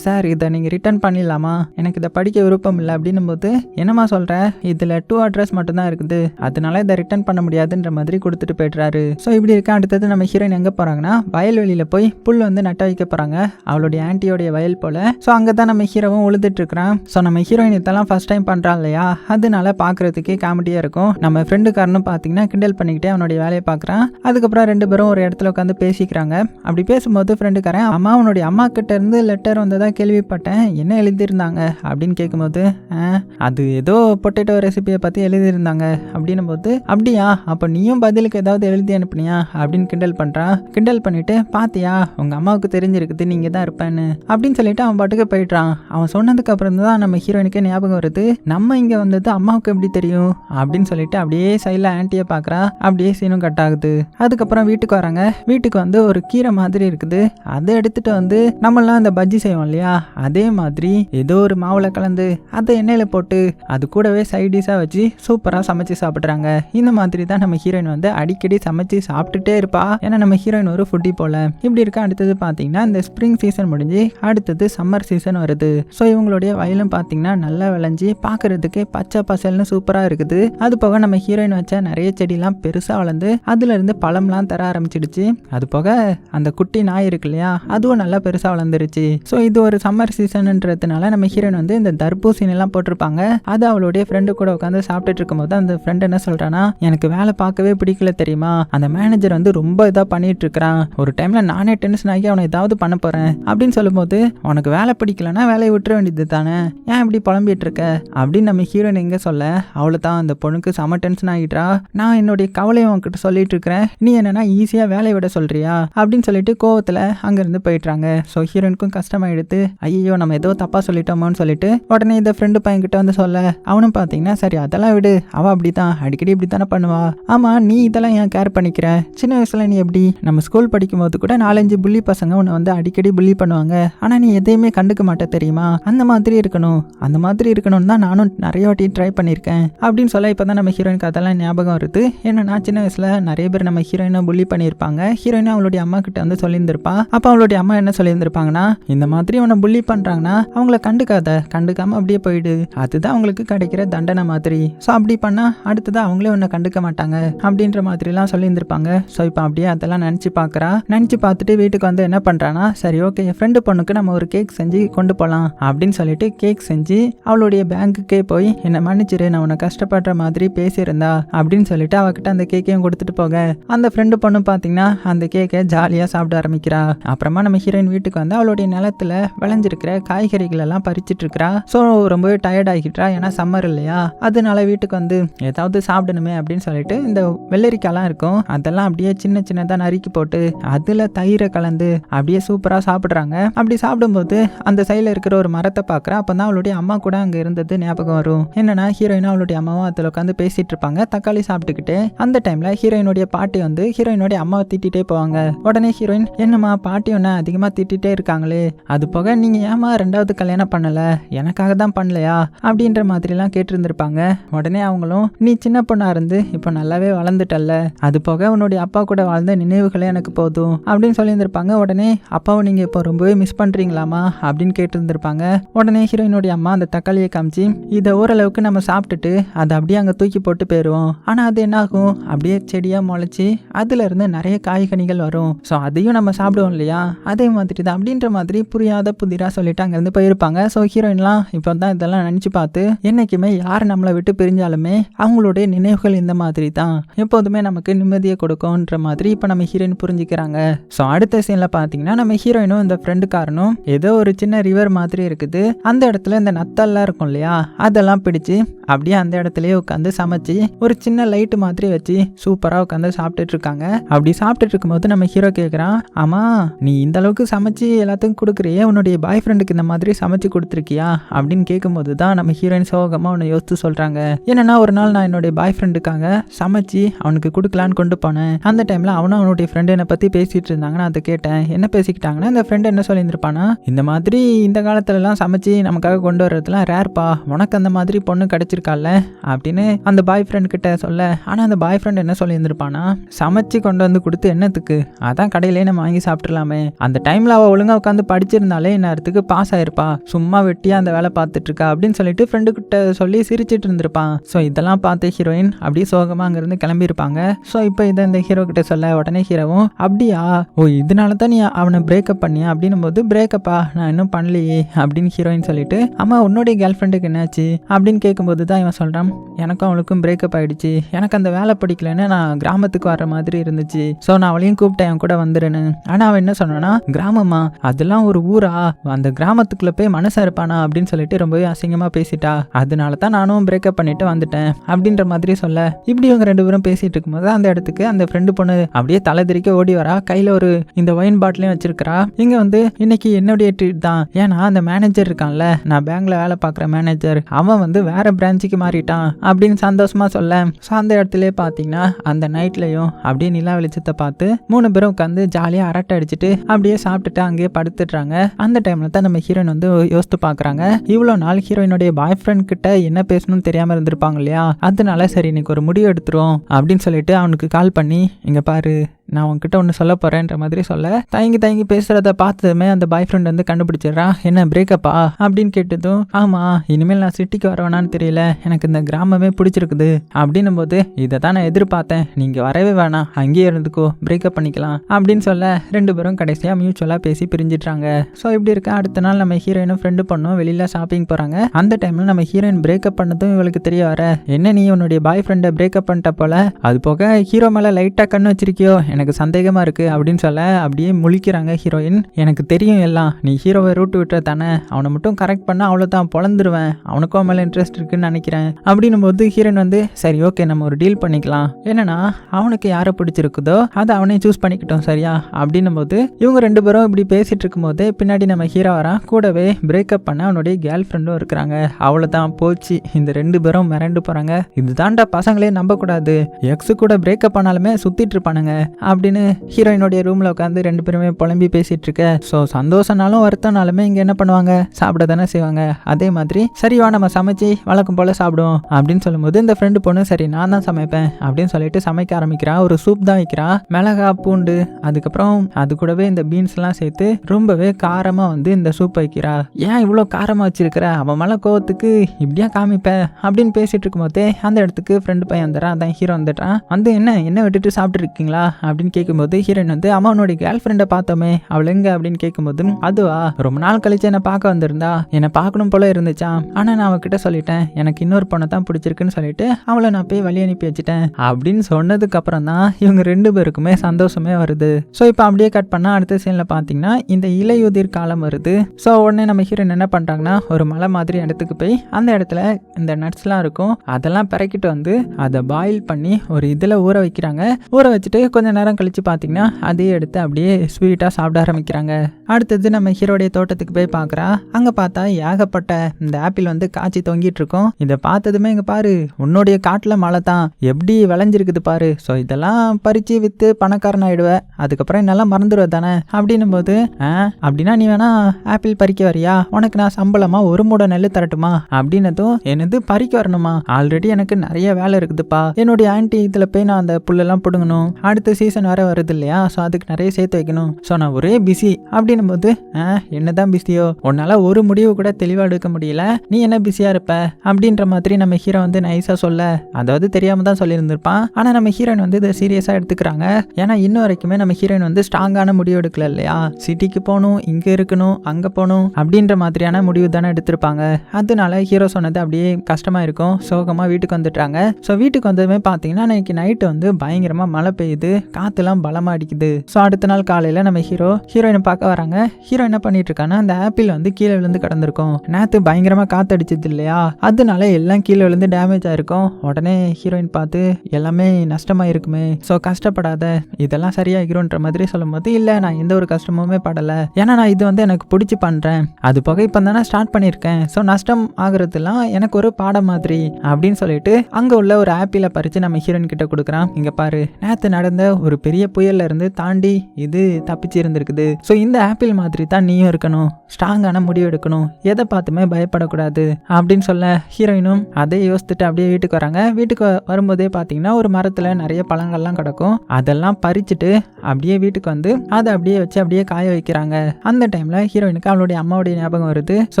சார் இதை நீங்கள் ரிட்டர்ன் பண்ணிடலாமா? எனக்கு இதை படிக்க விருப்பம் இல்லை. அப்படின்னும் போது என்னம்மா சொல்கிற இதில் டூ அட்ரஸ் மட்டும்தான் இருக்குது அதனால இதை ரிட்டர்ன் பண்ண முடியாதுன்ற மாதிரி கொடுத்துட்டு போயிடுறாரு. ஸோ இப்படி இருக்க அடுத்தது நம்ம ஹீரோயின் எங்கே போகிறாங்கன்னா வயல்வெளியில் போய் புல் வந்து நட்ட வைக்க போகிறாங்க அவளுடைய ஆன்ட்டியோடைய வயல் போல். ஸோ அங்கே தான் நம்ம ஹீரோவும் உழுதுட்டு இருக்கிறான். ஸோ நம்ம ஹீரோயின் இதெல்லாம் ஃபர்ஸ்ட் டைம் பண்ணுறான் இல்லையா? அதனால பார்க்குறதுக்கே காமெடியாக இருக்கும். நம்ம ஃப்ரெண்டுக்காரனும் பார்த்தீங்கன்னா கிண்டல் பண்ணிக்கிட்டே அவனுடைய வேலையை பார்க்குறான் அதுக்கப்புறம் ரெண்டு பேரும் ஒரு இடத்துல உட்காந்து பேசிக்கிறாங்க. அப்படி பேசும்போது ஃப்ரெண்டுக்காரன் அம்மா உன்னுடைய அம்மா கிட்ட இருந்து லெட்டர் வந்ததாக கேள்விப்பட்டேன். என்ன எழுதியிருந்தாங்க? அப்படின்னு கேட்கும்போது "ஆ, அது ஏதோ பொட்டேட்டோ ரெசிபியை பற்றி எழுதியிருந்தாங்க. அப்படின்னும் போது அப்படியா அப்போ நீயும் பதிலுக்கு ஏதாவது எழுதி அனுப்புனியா? அப்படின்னு கிண்டல் பண்ணுறான் கிண்டல் பண்ணிட்டு பாத்தியா உங்கள் அம்மாவுக்கு தெரிஞ்சிருக்குது நீங்கள் தான் இருப்பேன்னு. அப்படின்னு சொல்லிட்டு அவன் பாட்டுக்கு போயிடுறான். அவன் சொன்னதுக்கு அப்புறம் தான் நம்ம ஹீரோயினுக்கு ஞாபகம் வருது. நம்ம இங்கே வந்தது அம்மாவுக்கு எப்படி தெரியும்? அப்படின்னு சொல்லிட்டு அப்படியே சைடில் ஆன்ட்டியை பார்க்குறா அப்படியே சீனும் கட் ஆகுது. அதுக்கப்புறம் வீட்டுக்கு வராங்க. வீட்டுக்கு வந்து ஒரு கீரை மாதிரி இருக்குது. அதை எடுத்துட்டு வந்து நம்மளாம் அந்த பஜ்ஜி செய்வோம் இல்லையா? அதே மாதிரி ஏதோ ஒரு மாவுல கலந்து அதை எண்ணெயில் போட்டு அது கூடவே சைடிஷாக வச்சு சூப்பராக சமைச்சு சாப்பிட்றாங்க. இந்த மாதிரி தான் நம்ம ஹீரோயின் வந்து அடிக்கடி சமைச்சு சாப்பிட்டுட்டே இருப்பா. ஏன்னா நம்ம ஹீரோயின் ஒரு ஃபுட்டி போல. இப்படி இருக்க அடுத்தது பார்த்தீங்கன்னா இந்த ஸ்ப்ரிங் சீசன் முடிஞ்சு அடுத்தது சம்மர் சீசன் வருது. ஸோ இவங்களுடைய வயலும் பார்த்தீங்கன்னா நல்லா விளைஞ்சி பார்க்கறதுக்கே பச்சை பசல்னு சூப்பராக இருக்குது. அது போக நம்ம ஹீரோயின் வச்ச நிறைய செடிலாம் பெருசாக வளர்ந்து அதுல இருந்து பழம்லாம் தர ஆரம்பிச்சிடுச்சு. அது போக அந்த குட்டி நாய் இருக்கு இல்லையா அதுவும் நல்லா பெருசாக வளர்ந்துருச்சு. ஸோ இது ஒரு சம்மர் சீசன்ன்றதுனால நம்ம ஹீரோயின் வந்து இந்த தர்பூசணி எல்லாம் போட்டிருப்பாங்க. அது அவளுடைய ஃப்ரெண்டு கூட உட்காந்து சாப்பிட்டுட்டு இருக்கும்போது அந்த ஃப்ரெண்ட் என்ன சொல்றானா எனக்கு வேலை பார்க்கவே பிடிக்கல தெரியுமா? அந்த மேனேஜர் வந்து ரொம்ப இதாக பண்ணிட்டு இருக்கிறான். ஒரு டைம்ல நானே டென்ஷன் ஆகி அவனை ஏதாவது பண்ண போறேன். அப்படின்னு சொல்லும்போது உனக்கு வேலை பிடிக்கலன்னா வேலையை விட்டுற வேண்டியது தானே? ஏன் இப்படி புலம்பிட்டு இருக்க? அப்படின்னு நம்ம ஹீரோயின் எங்க சொல்ல அவளை தான் அந்த பொண்ணுக்கு செம டென்ஷன் ஆகிட்டா நான் என்னுடைய கவலையை உன்கிட்ட சொல்லிட்டு இருக்கிறேன். நீ என்னன்னா ஈஸியா வேலையை விட சொல்றியா? அப்படின்னு சொல்லிட்டு கோவத்துல அங்கிருந்து போயிட்டுறாங்க ஸோ ஹீரோயினுக்கும் கஷ்டமாயிடுது ஐயோ நம்ம ஏதோ தப்பா சொல்லிட்டோமோன்னு சொல்லிட்டு உடனே இந்த ஃப்ரெண்டு பையன்கிட்ட வந்து சொல்ல அவனும் பார்த்தீங்கன்னா சரி அதெல்லாம் விடு. அவ அவள் அப்படி தான் அடிக்கடி இப்படி தானே பண்ணுவா. ஆமாம் நீ இதெல்லாம் ஏன் கேர் பண்ணிக்கிற? சின்ன வயசுல நீ எப்படி? நம்ம ஸ்கூல் படிக்கும்போது கூட நாலஞ்சு புள்ளி பசங்க உன்னை வந்து அடிக்கடி புள்ளி பண்ணுவாங்க. ஆனால் நீ எதையுமே கண்டுக்க மாட்ட தெரியுமா? அந்த மாதிரி இருக்கணும். அந்த மாதிரி இருக்கணும்னு தான் நானும் நிறைய வாட்டி ட்ரை பண்ணியிருக்கேன். அப்படின்னு சொல்ல இப்போ தான் நம்ம ஹீரோயினுக்கு அதெல்லாம் ஞாபகம் வருது. ஏன்னா சின்ன வயசில் நிறைய பேர் நம்ம ஹீரோயினை புள்ளி பண்ணியிருப்பாங்க. ஹீரோயினா அவளுடைய அம்மா கிட்ட வந்து சொல்லியிருந்திருப்பா. அப்போ அவளுடைய அம்மா என்ன சொல்லியிருந்திருப்பாங்கன்னா இந்த மாதிரி உன்னை புள்ளி பண்ணுறாங்கன்னா அவங்கள கண்டுக்காத. கண்டுக்காம அப்படியே போயிடு. அதுதான் அவங்களுக்கு கிடைக்கிற தண்டனை மாதிரி. ஸோ அப்படி பண்ண பண்ணால் அடுத்ததாக அவங்களே உன்னை கண்டுக்க மாட்டாங்க அப்படின்ற மாதிரிலாம் சொல்லியிருந்திருப்பாங்க. ஸோ இப்போ அப்படியே அதெல்லாம் நினச்சி பார்க்குறா நினச்சி பார்த்துட்டு வீட்டுக்கு வந்து என்ன பண்ணுறான்னா சரி ஓகே என் ஃப்ரெண்டு பொண்ணுக்கு நம்ம ஒரு கேக் செஞ்சு கொண்டு போகலாம் அப்படின்னு சொல்லிட்டு கேக் செஞ்சு அவளுடைய பேங்க்குக்கே போய் என்னை மன்னிச்சிரு நான் உன்னை கஷ்டப்படுற மாதிரி பேசியிருந்தா அப்படின்னு சொல்லிட்டு அவகிட்ட அந்த கேக்கையும் கொடுத்துட்டு போக. அந்த ஃப்ரெண்டு பொண்ணு பார்த்தீங்கன்னா அந்த கேக்கை ஜாலியாக சாப்பிட ஆரம்பிக்கிறா. அப்புறமா நம்ம ஹீரோயின் வீட்டுக்கு வந்து அவளுடைய நிலத்துல விளைஞ்சிருக்கிற காய்கறிகள் எல்லாம் பறிச்சிட்டு இருக்கிறா. ஸோ ரொம்பவே டயர்ட் ஆகிட்டா ஏன்னா சம்மர் இல்லையா. அதனால வீட்டுக்கு வந்து ஏதாவது சாப்பிடணுமே அப்படின்னு சொல்லிட்டு இந்த வெள்ளரிக்காய்லாம் இருக்கும். அதெல்லாம் அப்படியே சின்ன சின்னதாக நறுக்கி போட்டு அதில் தயிரை கலந்து அப்படியே சூப்பராக சாப்பிட்றாங்க. அப்படி சாப்பிடும்போது அந்த சைடில் இருக்கிற ஒரு மரத்தை பார்க்குறேன். அப்போ தான் அவளுடைய அம்மா கூட அங்கே இருந்தது ஞாபகம் வரும். என்னன்னா ஹீரோயினும் அவளுடைய அம்மாவும் அதில் உட்காந்து பேசிகிட்டு இருப்பாங்க. தக்காளி சாப்பிட்டுக்கிட்டு அந்த டைமில் ஹீரோயினுடைய பாட்டி வந்து ஹீரோயினுடைய அம்மாவை திட்டிகிட்டே போவாங்க. உடனே ஹீரோயின் என்னம்மா பாட்டி ஒன்று அதிகமாக திட்டிகிட்டே இருக்காங்களே. அது போக நீங்கள் ஏமா ரெண்டாவது கல்யாணம் பண்ணலை? எனக்காக தான் பண்ணலையா? அப்படின்ற மாதிரிலாம் கேட்டிருந்திருப்பாங்க. உடனே அவங்களும் நீ சின்ன பொண்ணாக இருந்து இப்போ நல்லாவே வளர்ந்துட்டல்ல. அது போக உன்னுடைய அப்பா கூட வாழ்ந்த நினைவுகளே எனக்கு போதும். அப்படின்னு சொல்லியிருந்திருப்பாங்க. உடனே அப்பாவை நீங்கள் இப்போ ரொம்பவே மிஸ் பண்ணுறீங்களாமா அப்படின்னு கேட்டிருந்திருப்பாங்க. உடனே ஹீரோயினுடைய அம்மா அந்த தக்காளியை காமிச்சு இதை ஓரளவுக்கு நம்ம சாப்பிட்டுட்டு அதை அப்படியே அங்கே தூக்கி போட்டு போயிடுவோம். ஆனால் அது என்னாகும்? அப்படியே செடியாக முளைச்சி அதுல இருந்து நிறைய காய்கனிகள் வரும். ஸோ அதையும் நம்ம சாப்பிடுவோம் இல்லையா? அதே மாதிரி தான் அப்படின்ற மாதிரி புரியாத புதிராக சொல்லிட்டு அங்கேருந்து போயிருப்பாங்க. ஸோ ஹீரோயின்லாம் இப்போ தான் இதெல்லாம் நினச்சி பார்த்து என்றைக்குமே யார் நம்மளை விட்டு பிரிஞ்சாலுமே அவங்களுடைய நினைவுகள் இந்த மாதிரி தான். எப்போதுமே நமக்கு நிம்மதியை கொடுக்கும்ன்ற மாதிரி இப்போ நம்ம ஹீரோயின் புரிஞ்சுக்கிறாங்க. ஸோ அடுத்த சீனில் பார்த்தீங்கன்னா நம்ம ஹீரோயினும் இந்த ஃப்ரெண்டுக்காரனும் ஏதோ ஒரு சின்ன ரிவர் மாதிரி இருக்குது. அந்த இடத்துல இந்த நத்தல்லாம் இருக்கும் இல்லையா? அதெல்லாம் பிடிச்சு அப்படியே அந்த இடத்துலயே உட்காந்து சமைச்சு ஒரு சின்ன லைட்டு மாதிரி வச்சு சூப்பராக உட்காந்து சாப்பிட்டுட்டு இருக்காங்க. அப்படி சாப்பிட்டுட்டு இருக்கும்போது நம்ம ஹீரோ கேட்குறான் ஆமா நீ இந்த அளவுக்கு சமைச்சு எல்லாத்துக்கும் கொடுக்குறியே? உன்னுடைய பாய் ஃப்ரெண்டுக்கு இந்த மாதிரி சமைச்சு கொடுத்துருக்கியா? அப்படின்னு கேட்கும்போது தான் நம்ம ஹீரோயின் சோகமாக உன்னை யோசித்து சொல்கிறாங்க என்னன்னா ஒரு நாள் நான் என்னுடைய பாய் ஃப்ரெண்டுக்காக சமைச்சு அவனுக்கு கொடுக்கலான்னு கொண்டு போனேன். அந்த டைமில் அவனும் அவனுடைய ஃப்ரெண்டு என்னை பற்றி பேசிகிட்டு இருந்தாங்க. நான் அதை கேட்டேன். என்ன பேசிக்கிட்டாங்கன்னா இந்த ஃப்ரெண்டு என்ன சொல்லியிருந்திருப்பானா இந்த மாதிரி இந்த காலத்துலலாம் சமைச்சு நமக்காக கொண்டு வர்றதுலாம் ரேர்ப்பா உனக்கு அந்த மாதிரி பொண்ணு கிடைச்சிருக்கால அப்படின்னு அந்த பாய் ஃப்ரெண்ட் கிட்ட சொல்ல. ஆனால் அந்த பாய் ஃப்ரெண்ட் என்ன சொல்லியிருந்திருப்பானா சமைச்சு கொண்டு வந்து கொடுத்து என்னத்துக்கு? அதான் கடையிலே நம்ம வாங்கி சாப்பிட்றலாமே அந்த டைமில் அவள் ஒழுங்காக உட்காந்து படிச்சிருந்தாலே நேரத்துக்கு பாஸ் ஆயிருப்பா. சும்மா வெட்டியாக அந்த வேலை பார்த்துட்டு இருக்கா அப்படின்னு சொல்லிட்டு ஃப்ரெண்டு கிட்ட சொல்லி சிரிச்சிட்டு இருந்திருப்பான். ஸோ இதெல்லாம் பார்த்து ஹீரோயின் அப்படியே சோகமாக அங்கேருந்து கிளம்பியிருப்பாங்க. ஸோ இப்போ இதை இந்த ஹீரோ கிட்ட சொல்ல உடனே ஹீரோவும் அப்படியா? ஓ இதனால தான் நீ அவனை பிரேக்கப் பண்ணியா? அப்படின்னும் போது பிரேக்கப்பா நான் இன்னும் பண்ணலையே அப்படின்னு ஹீரோயின் சொல்லிட்டு அம்மா உன்னுடைய கேர்ள் ஃப்ரெண்டுக்கு என்னாச்சு? அப்படின்னு கேட்கும்போது தான் இவன் சொல்கிறான் எனக்கும் அவளுக்கும் பிரேக்கப் ஆகிடுச்சு எனக்கு அந்த வேலை பிடிக்கலன்னு நான் கிராமத்துக்கு வர மாதிரி இருந்துச்சு. ஸோ நான் அவளையும் கூப்பிட்டேன் என் கூட வந்துருன்னு. ஆனால் அவன் என்ன சொன்னான்னா கிராமமா அதெல்லாம் ஒரு ஊரா? அந்த கிராமத்துக்குள்ளே போய் மனசாக இருப்பானா? அப்படின்னு சொல்லிட்டு ரொம்பவே அசிங்கமாக பேசிட்டா. அதனால தான் நானும் பிரேக்கப் பண்ணிட்டு வந்துட்டேன். அப்படின்ற மாதிரி சொல்ல. இப்படி இவங்க ரெண்டு பேரும் பேசிட்டு இருக்கும்போது அந்த இடத்துக்கு அந்த ஃப்ரெண்டு பொண்ணு அப்படியே தலை திரிக்க ஓடி வரா. கையில் ஒரு இந்த ஒயின் பாட்டிலையும் வச்சிருக்கிறா. இங்க வந்து இன்னைக்கு என்னுடைய ட்ரீட் தான். ஏன்னா அந்த மேனேஜர் இருக்கான்ல. நான் பேங்க்ல வேலை பார்க்குற மேனேஜர் அவன் வந்து வேற பிரான்ச்சுக்கு மாறிட்டான். அப்படின்னு சந்தோஷமா சொல்ல. ஸோ அந்த இடத்துல பார்த்தீங்கன்னா அந்த நைட்லையும் அப்படியே நிலா வெளிச்சத்தை பார்த்து மூணு பேரும் உட்காந்து ஜாலியாக அரட்டை அடிச்சுட்டு அப்படியே சாப்பிட்டுட்டு அங்கேயே படுத்துடுறாங்க. அந்த டைம்ல தான் நம்ம ஹீரோயின் வந்து யோசித்து பார்க்குறாங்க. இவ்வளோ நாள் ஹீரோயினுடைய பாய் ஃப்ரெண்ட் கிட்ட என்ன பேசணும்னு தெரியாமல் இருந்திருப்பாங்க இல்லையா? அதனால சரி இன்னைக்கு ஒரு முடிவு எடுத்துரும் அப்படின்னு சொல்லிட்டு அவனுக்கு கால் பண்ணி இங்கே பாரு நான் உன்கிட்ட ஒன்று சொல்ல போகிறேன்ற மாதிரி சொல்ல தயங்கி தயங்கி பேசுகிறத பார்த்ததுமே அந்த பாய் ஃப்ரெண்ட் வந்து கண்டுபிடிச்சிடுறான் என்ன பிரேக்கப்பா அப்படின்னு கேட்டதும் ஆமாம் இனிமேல் நான் சிட்டிக்கு வரவேணான்னு தெரியல. எனக்கு இந்த கிராமமே பிடிச்சிருக்குது. அப்படின்னும் போது இதை தான் நான் எதிர்பார்த்தேன். நீங்கள் வரவே வேணாம். அங்கேயே இருந்துக்கோ. பிரேக்கப் பண்ணிக்கலாம். அப்படின்னு சொல்ல ரெண்டு பேரும் கடைசியாக மியூச்சுவலாக பேசி பிரிஞ்சிட்றாங்க. ஸோ இப்படி இருக்க அடுத்த நாள் நம்ம ஹீரோயினும் ஃப்ரெண்டு பொண்ணும் வெளியில் ஷாப்பிங் போகிறாங்க அந்த டைமில் நம்ம ஹீரோயின் பிரேக்கப் பண்ணதும் இவளுக்கு தெரிய வர என்ன நீ உன்னுடைய பாய் ஃப்ரெண்டை பிரேக்கப் பண்ணிட்ட போல? அது போக ஹீரோ மேலே லைட்டாக கண்ணு வச்சிருக்கியோ? எனக்கு சந்தேகமாக இருக்குது அப்படின்னு சொல்ல அப்படியே முழிக்கிறாங்க ஹீரோயின். எனக்கு தெரியும் எல்லாம். நீ ஹீரோவை ரூட்டு விட்டுற தானே. அவனை மட்டும் கரெக்ட் பண்ணால் அவ்வளோதான் பொழந்துருவேன். அவனுக்கும் மேலே இன்ட்ரெஸ்ட் இருக்குன்னு நினைக்கிறேன். அப்படின்னும் போது ஹீரோயின் வந்து சரி ஓகே நம்ம ஒரு டீல் பண்ணிக்கலாம். என்னன்னா அவனுக்கு யாரை பிடிச்சிருக்குதோ அதை அவனே சூஸ் பண்ணிக்கிட்டோம் சரியா? அப்படின்னும் போது இவங்க ரெண்டு பேரும் இப்படி பேசிட்டு இருக்கும்போதே பின்னாடி நம்ம ஹீரோ வரான் கூடவே பிரேக்கப் பண்ண அவனுடைய கேர்ள் ஃப்ரெண்டும் இருக்கிறாங்க. அவ்வளோதான் போச்சு. இந்த ரெண்டு பேரும் மிரண்டு போகிறாங்க இதுதான்டா பசங்களே நம்பக்கூடாது. எக்ஸு கூட பிரேக்கப் பண்ணாலுமே சுற்றிட்டு இருப்பானுங்க. அப்படின்னு ஹீரோயினுடைய ரூமில் உட்காந்து ரெண்டு பேருமே புலம்பி பேசிகிட்டு இருக்க. ஸோ சந்தோஷனாலும் வருத்தம்னாலுமே இங்கே என்ன பண்ணுவாங்க. சாப்பிட தானே செய்வாங்க. அதே மாதிரி சரிவா நம்ம சமைச்சு வழக்கம் போல் சாப்பிடுவோம். அப்படின்னு சொல்லும்போது இந்த ஃப்ரெண்டு பொண்ணு சரி நான் தான் சமைப்பேன். அப்படின்னு சொல்லிட்டு சமைக்க ஆரம்பிக்கிறா. ஒரு சூப் தான் வைக்கிறா. மிளகா பூண்டு அதுக்கப்புறம் அது கூடவே இந்த பீன்ஸ்லாம் சேர்த்து ரொம்பவே காரமாக வந்து இந்த சூப் வைக்கிறா. ஏன் இவ்வளோ காரமாக வச்சிருக்கிற? அவன் மேலே கோவத்துக்கு இப்படியா காமிப்பேன் அப்படின்னு பேசிட்டு இருக்கும்போதே அந்த இடத்துக்கு ஃப்ரெண்டு பையன் வந்துடுறான். அதான் ஹீரோ வந்துட்டான் வந்து என்ன? என்ன விட்டுட்டு சாப்பிட்டு இருக்கீங்களா? அப்படின்னு அப்படின்னு கேட்கும்போது ஹீரோயின் வந்து அவனுடைய கேர்ள் ஃப்ரெண்டை பார்த்தோமே அவள் எங்க? அப்படின்னு கேட்கும்போது அதுவா? ரொம்ப நாள் கழிச்சு என்னை பார்க்க வந்திருந்தா என்னை பார்க்கணும் போல இருந்துச்சா? ஆனால் நான் அவகிட்ட சொல்லிட்டேன் எனக்கு இன்னொரு பொண்ணை தான் பிடிச்சிருக்குன்னு சொல்லிட்டு அவளை நான் போய் வழி அனுப்பி வச்சுட்டேன். அப்படின்னு சொன்னதுக்கு அப்புறம் தான் இவங்க ரெண்டு பேருக்குமே சந்தோஷமே வருது. ஸோ இப்போ அப்படியே கட் பண்ணால் அடுத்த சீனில் பார்த்தீங்கன்னா இந்த இலையுதிர் காலம் வருது. ஸோ உடனே நம்ம ஹீரோயின் என்ன பண்ணுறாங்கன்னா ஒரு மலை மாதிரி இடத்துக்கு போய் அந்த இடத்துல இந்த நட்ஸ்லாம் இருக்கும் அதெல்லாம் பிறக்கிட்டு வந்து அதை பாயில் பண்ணி ஒரு இதில் ஊற வைக்கிறாங்க. ஊற வச்சுட்டு கொஞ்சம் நேரம் கழித்து பார்த்தீங்கன்னா அதையே எடுத்து அப்படியே ஸ்வீட்டாக சாப்பிட ஆரம்பிக்கிறாங்க. அடுத்தது நம்ம ஹீரோடைய தோட்டத்துக்கு போய் பார்க்குறா அங்கே பார்த்தா ஏகப்பட்ட இந்த ஆப்பிள் வந்து காய்ச்சி தொங்கிட்டு இருக்கும். இதை பார்த்ததுமே இங்கே பாரு உன்னுடைய காட்டில் மழை தான் எப்படி விளைஞ்சிருக்குது பாரு. ஸோ இதெல்லாம் பறித்து விற்று பணக்காரன் ஆயிடுவேன் அதுக்கப்புறம் என்னெல்லாம் மறந்துடுவ தானே? அப்படின்னும் போது ஆ அப்படின்னா நீ வேணா ஆப்பிள் பறிக்க வரியா? உனக்கு நான் சம்பளமாக ஒரு மூட நெல் தரட்டுமா? அப்படின்னதும் என்னது பறிக்க வரணுமா? ஆல்ரெடி எனக்கு நிறைய வேலை இருக்குதுப்பா. என்னுடைய ஆன்டி இதில் போய் நான் அந்த புல்லெல்லாம் பிடுங்கணும். அடுத்த சீசன் வேற வருது இல்லையா? ஸோ அதுக்கு நிறைய சேர்த்து வைக்கணும். ஸோ நான் ஒரே பிஸி அப்படின்னும் போது ஆ என்னதான் பிஸியோ உன்னால ஒரு முடிவு கூட தெளிவாக எடுக்க முடியல. நீ என்ன பிஸியாக இருப்ப? அப்படின்ற மாதிரி நம்ம ஹீரோ வந்து நைஸாக சொல்ல. அதாவது தெரியாம தான் சொல்லியிருந்திருப்பான். ஆனால் நம்ம ஹீரோயின் வந்து இதை சீரியஸாக எடுத்துக்கிறாங்க. ஏன்னா இன்ன வரைக்குமே நம்ம ஹீரோயின் வந்து ஸ்ட்ராங்கான முடிவு எடுக்கல இல்லையா? சிட்டிக்கு போகணும் இங்கே இருக்கணும் அங்கே போகணும் அப்படின்ற மாதிரியான முடிவு தானே எடுத்திருப்பாங்க. அதனால ஹீரோ சொன்னது அப்படியே கஷ்டமாக இருக்கும். சோகமாக வீட்டுக்கு வந்துட்டாங்க. ஸோ வீட்டுக்கு வந்ததுமே பார்த்தீங்கன்னா இன்னைக்கு நைட்டு வந்து பயங்கரமாக மழை பெய்யுது. காற்றுலாம் பலமாக அடிக்குது. ஸோ அடுத்த நாள் காலையில் நம்ம ஹீரோ ஹீரோயினை பார்க்க வராங்க. ஹீரோ என்ன பண்ணிட்டு இருக்கான்னா அந்த ஆப்பிள் வந்து கீழே விழுந்து கிடந்திருக்கும். நேற்று பயங்கரமாக காற்று அடிச்சது இல்லையா? அதனால எல்லாம் கீழே விழுந்து டேமேஜ் ஆயிருக்கும். உடனே ஹீரோயின் பார்த்து எல்லாமே நஷ்டமாக இருக்குமே ஸோ கஷ்டப்படாத. இதெல்லாம் சரியாகிரும்ன்ற மாதிரி சொல்லும்போது இல்லை நான் எந்த ஒரு கஷ்டமுமே படலை. ஏன்னா நான் இது வந்து எனக்கு பிடிச்சி பண்ணுறேன் அது போக இப்போ தானே ஸ்டார்ட் பண்ணியிருக்கேன். ஸோ நஷ்டம் ஆகுறதுலாம் எனக்கு ஒரு பாடம் மாதிரி அப்படின்னு சொல்லிட்டு அங்கே உள்ள ஒரு ஆப்பிளை பறித்து நம்ம ஹீரோயின் கிட்ட கொடுக்குறான். இங்கே பாரு நேற்று நடந்த ஒரு ஒரு பெரிய புயல்ல இருந்து தாண்டி இது தப்பிச்சு இருந்திருக்குது. ஸோ இந்த ஆப்பிள் மாதிரி தான் நீயும் இருக்கணும். ஸ்ட்ராங்கான முடிவு எடுக்கணும். எதை பார்த்துமே பயப்படக்கூடாது அப்படின்னு சொல்ல ஹீரோயினும் அதை யோசிச்சுட்டு அப்படியே வீட்டுக்கு வராங்க. வீட்டுக்கு வரும்போதே பார்த்தீங்கன்னா ஒரு மரத்தில் நிறைய பழங்கள்லாம் கிடக்கும். அதெல்லாம் பறிச்சுட்டு அப்படியே வீட்டுக்கு வந்து அதை அப்படியே வச்சு அப்படியே காய வைக்கிறாங்க. அந்த டைமில் ஹீரோயினுக்கு அவளுடைய அம்மாவுடைய ஞாபகம் வருது. ஸோ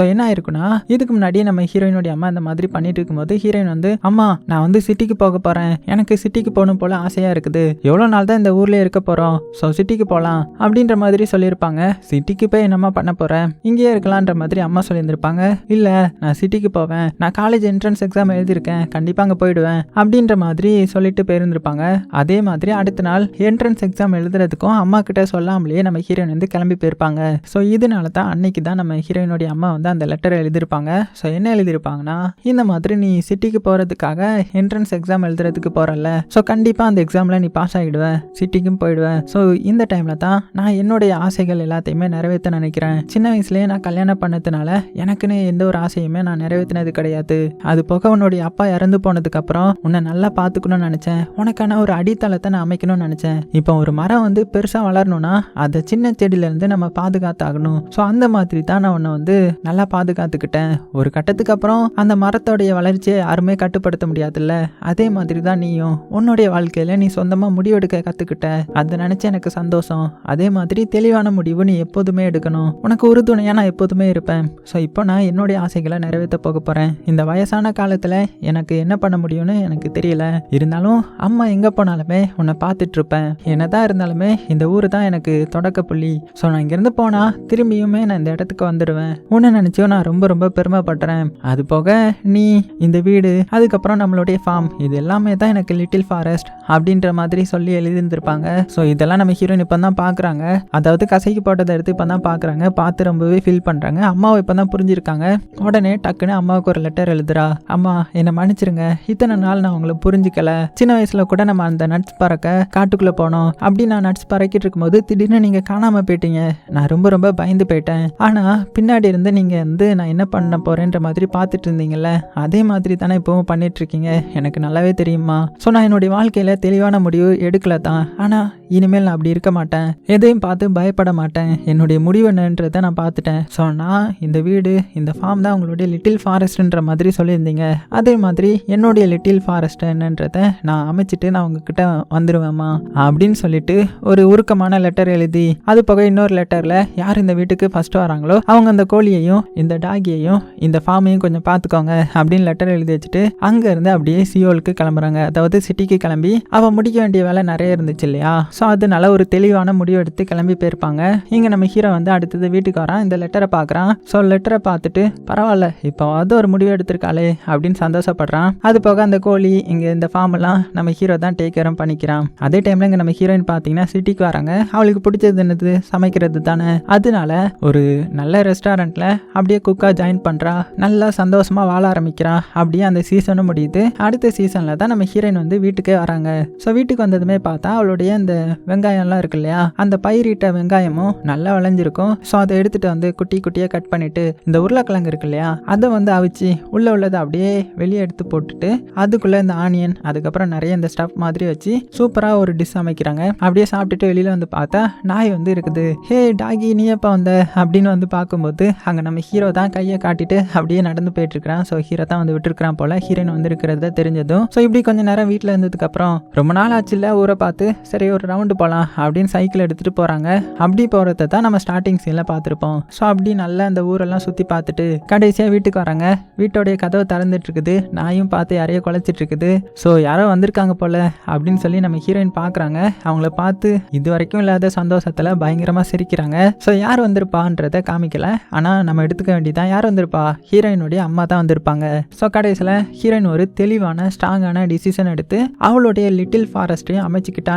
என்ன ஆயிருக்குன்னா இதுக்கு முன்னாடி நம்ம ஹீரோயினுடைய அம்மா இந்த மாதிரி பண்ணிட்டு இருக்கும்போது ஹீரோயின் வந்து அம்மா நான் வந்து சிட்டிக்கு போக போகிறேன் எனக்கு சிட்டிக்கு போகணும் போல ஆசையாக இருக்குது. எவ்வளோ நாள் தான் இந்த ஊர்லேயே இருக்க போகிறோம் ஸோ சிட்டிக்கு போகலாம் அப்படின்ற மாதிரி சொல்லியிருப்பாங்க. சிட்டிக்கு போய் என்னம்மா பண்ண போகிறேன் இங்கேயே இருக்கலான்ற மாதிரி அம்மா சொல்லியிருந்திருப்பாங்க. இல்லை நான் சிட்டிக்கு போவேன். நான் காலேஜ் என்ட்ரன்ஸ் எக்ஸாம் எழுதியிருக்கேன். கண்டிப்பாக அங்கே போயிடுவேன் அப்படின்ற மாதிரி சொல்லிட்டு போயிருந்திருப்பாங்க. அதே மாதிரி அடுத்த நாள் என்ட்ரன்ஸ் எக்ஸாம் எழுதுறதுக்கும் அம்மா கிட்ட சொல்லாமலேயே நம்ம ஹீரோயின் வந்து கிளம்பி போயிருப்பாங்க. ஸோ இதனால தான் அன்னைக்கு தான் நம்ம ஹீரோயினுடைய அம்மா வந்து அந்த லெட்டரை எழுதியிருப்பாங்க. ஸோ என்ன எழுதியிருப்பாங்கன்னா இந்த மாதிரி நீ சிட்டிக்கு போகிறதுக்காக என்ட்ரன்ஸ் எக்ஸாம் எழுதுறதுக்கு போகிறல்ல ஸோ கண்டிப்பாக அந்த எக்ஸாமில் நீ பாஸ் ஆகிடுவேன் சிட்டிக்கும் போயிடுவேன். ஸோ இந்த டைமில் தான் நான் என்னுடைய ஆசைகள் எல்லாத்தையுமே நிறைவேற்ற நினைக்கிறேன். சின்ன வயசுலேயே நான் கல்யாணம் பண்ணதுனால எனக்குன்னு எந்த ஒரு ஆசையுமே நான் நிறைவேற்றினது கிடையாது. அது போக உன்னுடைய அப்பா இறந்து போனதுக்கப்புறம் உன்னை நல்லா பார்த்துக்கணும்னு நினச்சேன். உனக்கான ஒரு அடித்தளத்தை நான் அமைக்கணும்னு நினச்சேன். இப்போ ஒரு மரம் வந்து பெருசாக வளரணும்னா அதை சின்ன செடியிலேருந்து நம்ம பாதுகாத்தாகணும். ஸோ அந்த மாதிரி தான் நான் உன்னை வந்து நல்லா பாதுகாத்துக்கிட்டேன். ஒரு கட்டத்துக்கு அப்புறம் அந்த மரத்தோடைய வளர்ச்சியை யாருமே கட்டுப்படுத்த முடியாதுல்ல? அதே மாதிரி தான் நீயும். உன்னுடைய வாழ்க்கையில் நீ சொந்தமாக முடிவெடுக்க கற்றுக்கிட்டேன் அதை நினச்சி எனக்கு சந்தோஷம். அதே மாதிரி தெளிவான முடிவு நீ எப்போதுமே எடுக்கணும். உனக்கு உறுதுணையாக நான் எப்போதுமே இருப்பேன். ஸோ இப்போ நான் என்னுடைய ஆசைகளை நிறைவேற்ற போக போகிறேன் இந்த வயசான காலத்தில் எனக்கு என்ன பண்ண முடியும்னு எனக்கு தெரியல. இருந்தாலும் அம்மா எங்கே போனாலுமே உன்னை பார்த்துட்ருப்பேன் என்ன என்னதான் இருந்தாலுமே இந்த ஊர் தான் எனக்கு தொடக்க புள்ளி. ஸோ நான் இங்கேருந்து போனால் திரும்பியுமே நான் இந்த இடத்துக்கு வந்துடுவேன். உன்னை நினச்சியும் நான் ரொம்ப ரொம்ப பெருமைப்படுறேன். அது போக நீ இந்த வீடு அதுக்கப்புறம் நம்மளுடைய ஃபார்ம் இது எல்லாமே தான் எனக்கு லிட்டில் ஃபாரஸ்ட் அப்படின்ற மாதிரி சொல்லி எழுதி இருந்திருப்பாங்க ஸோ இதெல்லாம் நம்ம ஹீரோயின் இப்போ தான் பார்க்குறாங்க அதாவது கசைக்கு போட்டதை எடுத்து இப்போ தான் பார்க்குறாங்க பார்த்து ரொம்பவே ஃபீல் பண்ணுறாங்க அம்மாவை இப்போ தான் புரிஞ்சிருக்காங்க. உடனே டக்குன்னு அம்மாவுக்கு ஒரு லெட்டர் எழுதுறா. அம்மா என்னை மன்னிச்சிருங்க. இத்தனை நாள் நான் உங்களை புரிஞ்சிக்கல. சின்ன வயசில் கூட நம்ம அந்த நட்ஸ் பறக்க காட்டுக்குள்ளே போனோம். அப்படி நான் நட்ஸ் பறக்கிட்டு இருக்கும்போது திடீர்னு நீங்கள் காணாமல் போயிட்டீங்க. நான் ரொம்ப ரொம்ப பயந்து போயிட்டேன். ஆனால் பின்னாடி இருந்து நீங்கள் வந்து நான் என்ன பண்ண போகிறேன்ற மாதிரி பார்த்துட்டு இருந்தீங்கல்ல? அதே மாதிரி தானே இப்போவும் பண்ணிட்டு இருக்கீங்க. எனக்கு நல்லாவே தெரியுமா ஸோ நான் என்னுடைய வாழ்க்கையில் தெளிவான முடிவு எடுக்கல தான். ஆனால் இனிமேல் நான் அப்படி இருக்க மாட்டேன். எதையும் பார்த்து பயப்பட மாட்டேன். என்னுடைய முடிவு என்னன்றதை நான் பார்த்துட்டேன். ஸோ நான் இந்த வீடு இந்த ஃபார்ம் தான் உங்களுடைய லிட்டில் ஃபாரஸ்ட்ன்ற மாதிரி சொல்லியிருந்தீங்க. அதே மாதிரி என்னுடைய லிட்டில் ஃபாரஸ்ட் என்னன்றதை நான் அமைச்சிட்டு நான் உங்ககிட்ட வந்துடுவேம்மா அப்படின்னு சொல்லிட்டு ஒரு உருக்கமான லெட்டர் எழுதி அது போக இன்னொரு லெட்டரில் யார் இந்த வீட்டுக்கு ஃபஸ்ட்டு வராங்களோ அவங்க அந்த கோழியையும் இந்த டாகியையும் இந்த ஃபார்மையும் கொஞ்சம் பார்த்துக்கோங்க அப்படின்னு லெட்டர் எழுதி வச்சுட்டு அங்கேருந்து அப்படியே சியோலுக்கு கிளம்புறாங்க. அதாவது சிட்டிக்கு கிளம்பி அவன் முடிக்க வேண்டிய வேலை நிறைய இருந்துச்சு. இல்லையா ஸோ அதனால ஒரு தெளிவான முடிவு எடுத்து கிளம்பி போயிருப்பாங்க. இங்கே நம்ம ஹீரோ வந்து அடுத்தது வீட்டுக்கு வரான் இந்த லெட்டரை பார்க்குறான். ஸோ லெட்டரை பார்த்துட்டு பரவாயில்ல இப்போ அது ஒரு முடிவு எடுத்திருக்காளே அப்படின்னு சந்தோஷப்படுறான். அது போக அந்த கோழி இங்கே இந்த ஃபார்ம் எல்லாம் நம்ம ஹீரோ தான் டேக் கேரும் பண்ணிக்கிறான். அதே டைமில் இங்கே நம்ம ஹீரோயின் பார்த்தீங்கன்னா சிட்டிக்கு வராங்க. அவளுக்கு பிடிச்சது என்னது? சமைக்கிறது தானே. அதனால ஒரு நல்ல ரெஸ்டாரண்ட்டில் அப்படியே குக்காக ஜாயின் பண்ணுறா நல்லா சந்தோஷமாக வாழ ஆரம்பிக்கிறா. அப்படியே அந்த சீசனும் முடியுது. அடுத்த சீசனில் தான் நம்ம ஹீரோயின் வந்து வீட்டுக்கே வராங்க. ஸோ வீட்டுக்கு வந்ததுமே பார்த்தா அவளுடைய இந்த வெங்காயம்லாம் இருக்கு இல்லையா? அந்த பயிரிட்ட வெங்காயமும் நல்லா விளைஞ்சிருக்கும். ஸோ அதை எடுத்துகிட்டு வந்து குட்டி குட்டியாக கட் பண்ணிவிட்டு இந்த உருளைக்கிழங்கு இருக்கு இல்லையா? அதை வந்து அவிச்சு உள்ளே உள்ளதை அப்படியே வெளியே எடுத்து போட்டுட்டு அதுக்குள்ளே இந்த ஆனியன் அதுக்கப்புறம் நிறைய இந்த ஸ்டஃப் மாதிரி வச்சு சூப்பராக ஒரு டிஷ் அமைக்கிறாங்க அப்படியே சாப்பிட்டுட்டு வெளியில் வந்து பார்த்தா நாய் வந்து இருக்குது. ஹே டாகி நீ எப்போ வந்த? அப்படின்னு வந்து பார்க்கும்போது அங்கே நம்ம ஹீரோ தான் கையை காட்டிட்டு அப்படியே நடந்து போயிட்டு இருக்கிறான் ஸோ ஹீரோ தான் வந்து விட்டுருக்கிறான் போல. ஹீரோயின் வந்து இருக்கிறத தெரிஞ்சதும். ஸோ இப்படி கொஞ்ச நேரம் வீட்டில் இருந்ததுக்கப்புறம் ரொம்ப நாள் ஆச்சு இல்லை ஊரை பார்த்து. சரி ஒரு ரவுண்டு போகலாம் அப்படின்னு சைக்கிள் எடுத்துகிட்டு போகிறாங்க அப்படி போகிறத தான் நம்ம ஸ்டார்டிங் சீனில் பார்த்துருப்போம். ஸோ அப்படி நல்லா அந்த ஊரெல்லாம் சுற்றி பார்த்துட்டு கடைசியாக வீட்டுக்கு வராங்க. வீட்டோடைய கதவை திறந்துட்டுருக்குது நாயும் பார்த்து யாரையோ குலைச்சிட்ருக்குது ஸோ யாரோ வந்திருக்காங்க போல் அப்படின்னு சொல்லி நம்ம ஹீரோயின் பார்க்குறாங்க. அவங்கள பார்த்து இது வரைக்கும் இல்லாத சந்தோஷத்தில் பயங்கரமாக சிரிக்கிறாங்க. ஸோ யார் வந்திருப்பான்றதை காமிக்கல. ஆனால் நம்ம எடுத்துக்க வேண்டியதான் யார் வந்திருப்பா? ஹீரோயினுடைய அம்மா தான் வந்திருப்பாங்க. ஸோ கடைசியில் ஹீரோயின் ஒரு தெளிவான ஸ்ட்ராங்கான டிசிஷன் எடுத்து அவளுடைய லிட்டில் ஃபாரஸ்ட்டையும்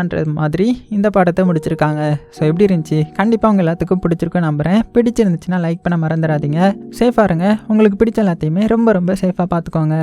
அமைச்சிக்கிட்டான்ற மாதிரி இந்த படத்தை முடிச்சிருக்காங்க. ஸோ எப்படி இருந்துச்சு? கண்டிப்பாக உங்கள் எல்லாத்துக்கும் பிடிச்சிருக்கும் நம்புகிறேன் பிடிச்சிருந்துச்சுன்னா லைக் பண்ண மறந்துடாதீங்க. சேஃபாக இருங்க. உங்களுக்கு பிடிச்ச எல்லாத்தையுமே ரொம்ப ரொம்ப சேஃபாக பார்த்துக்கோங்க.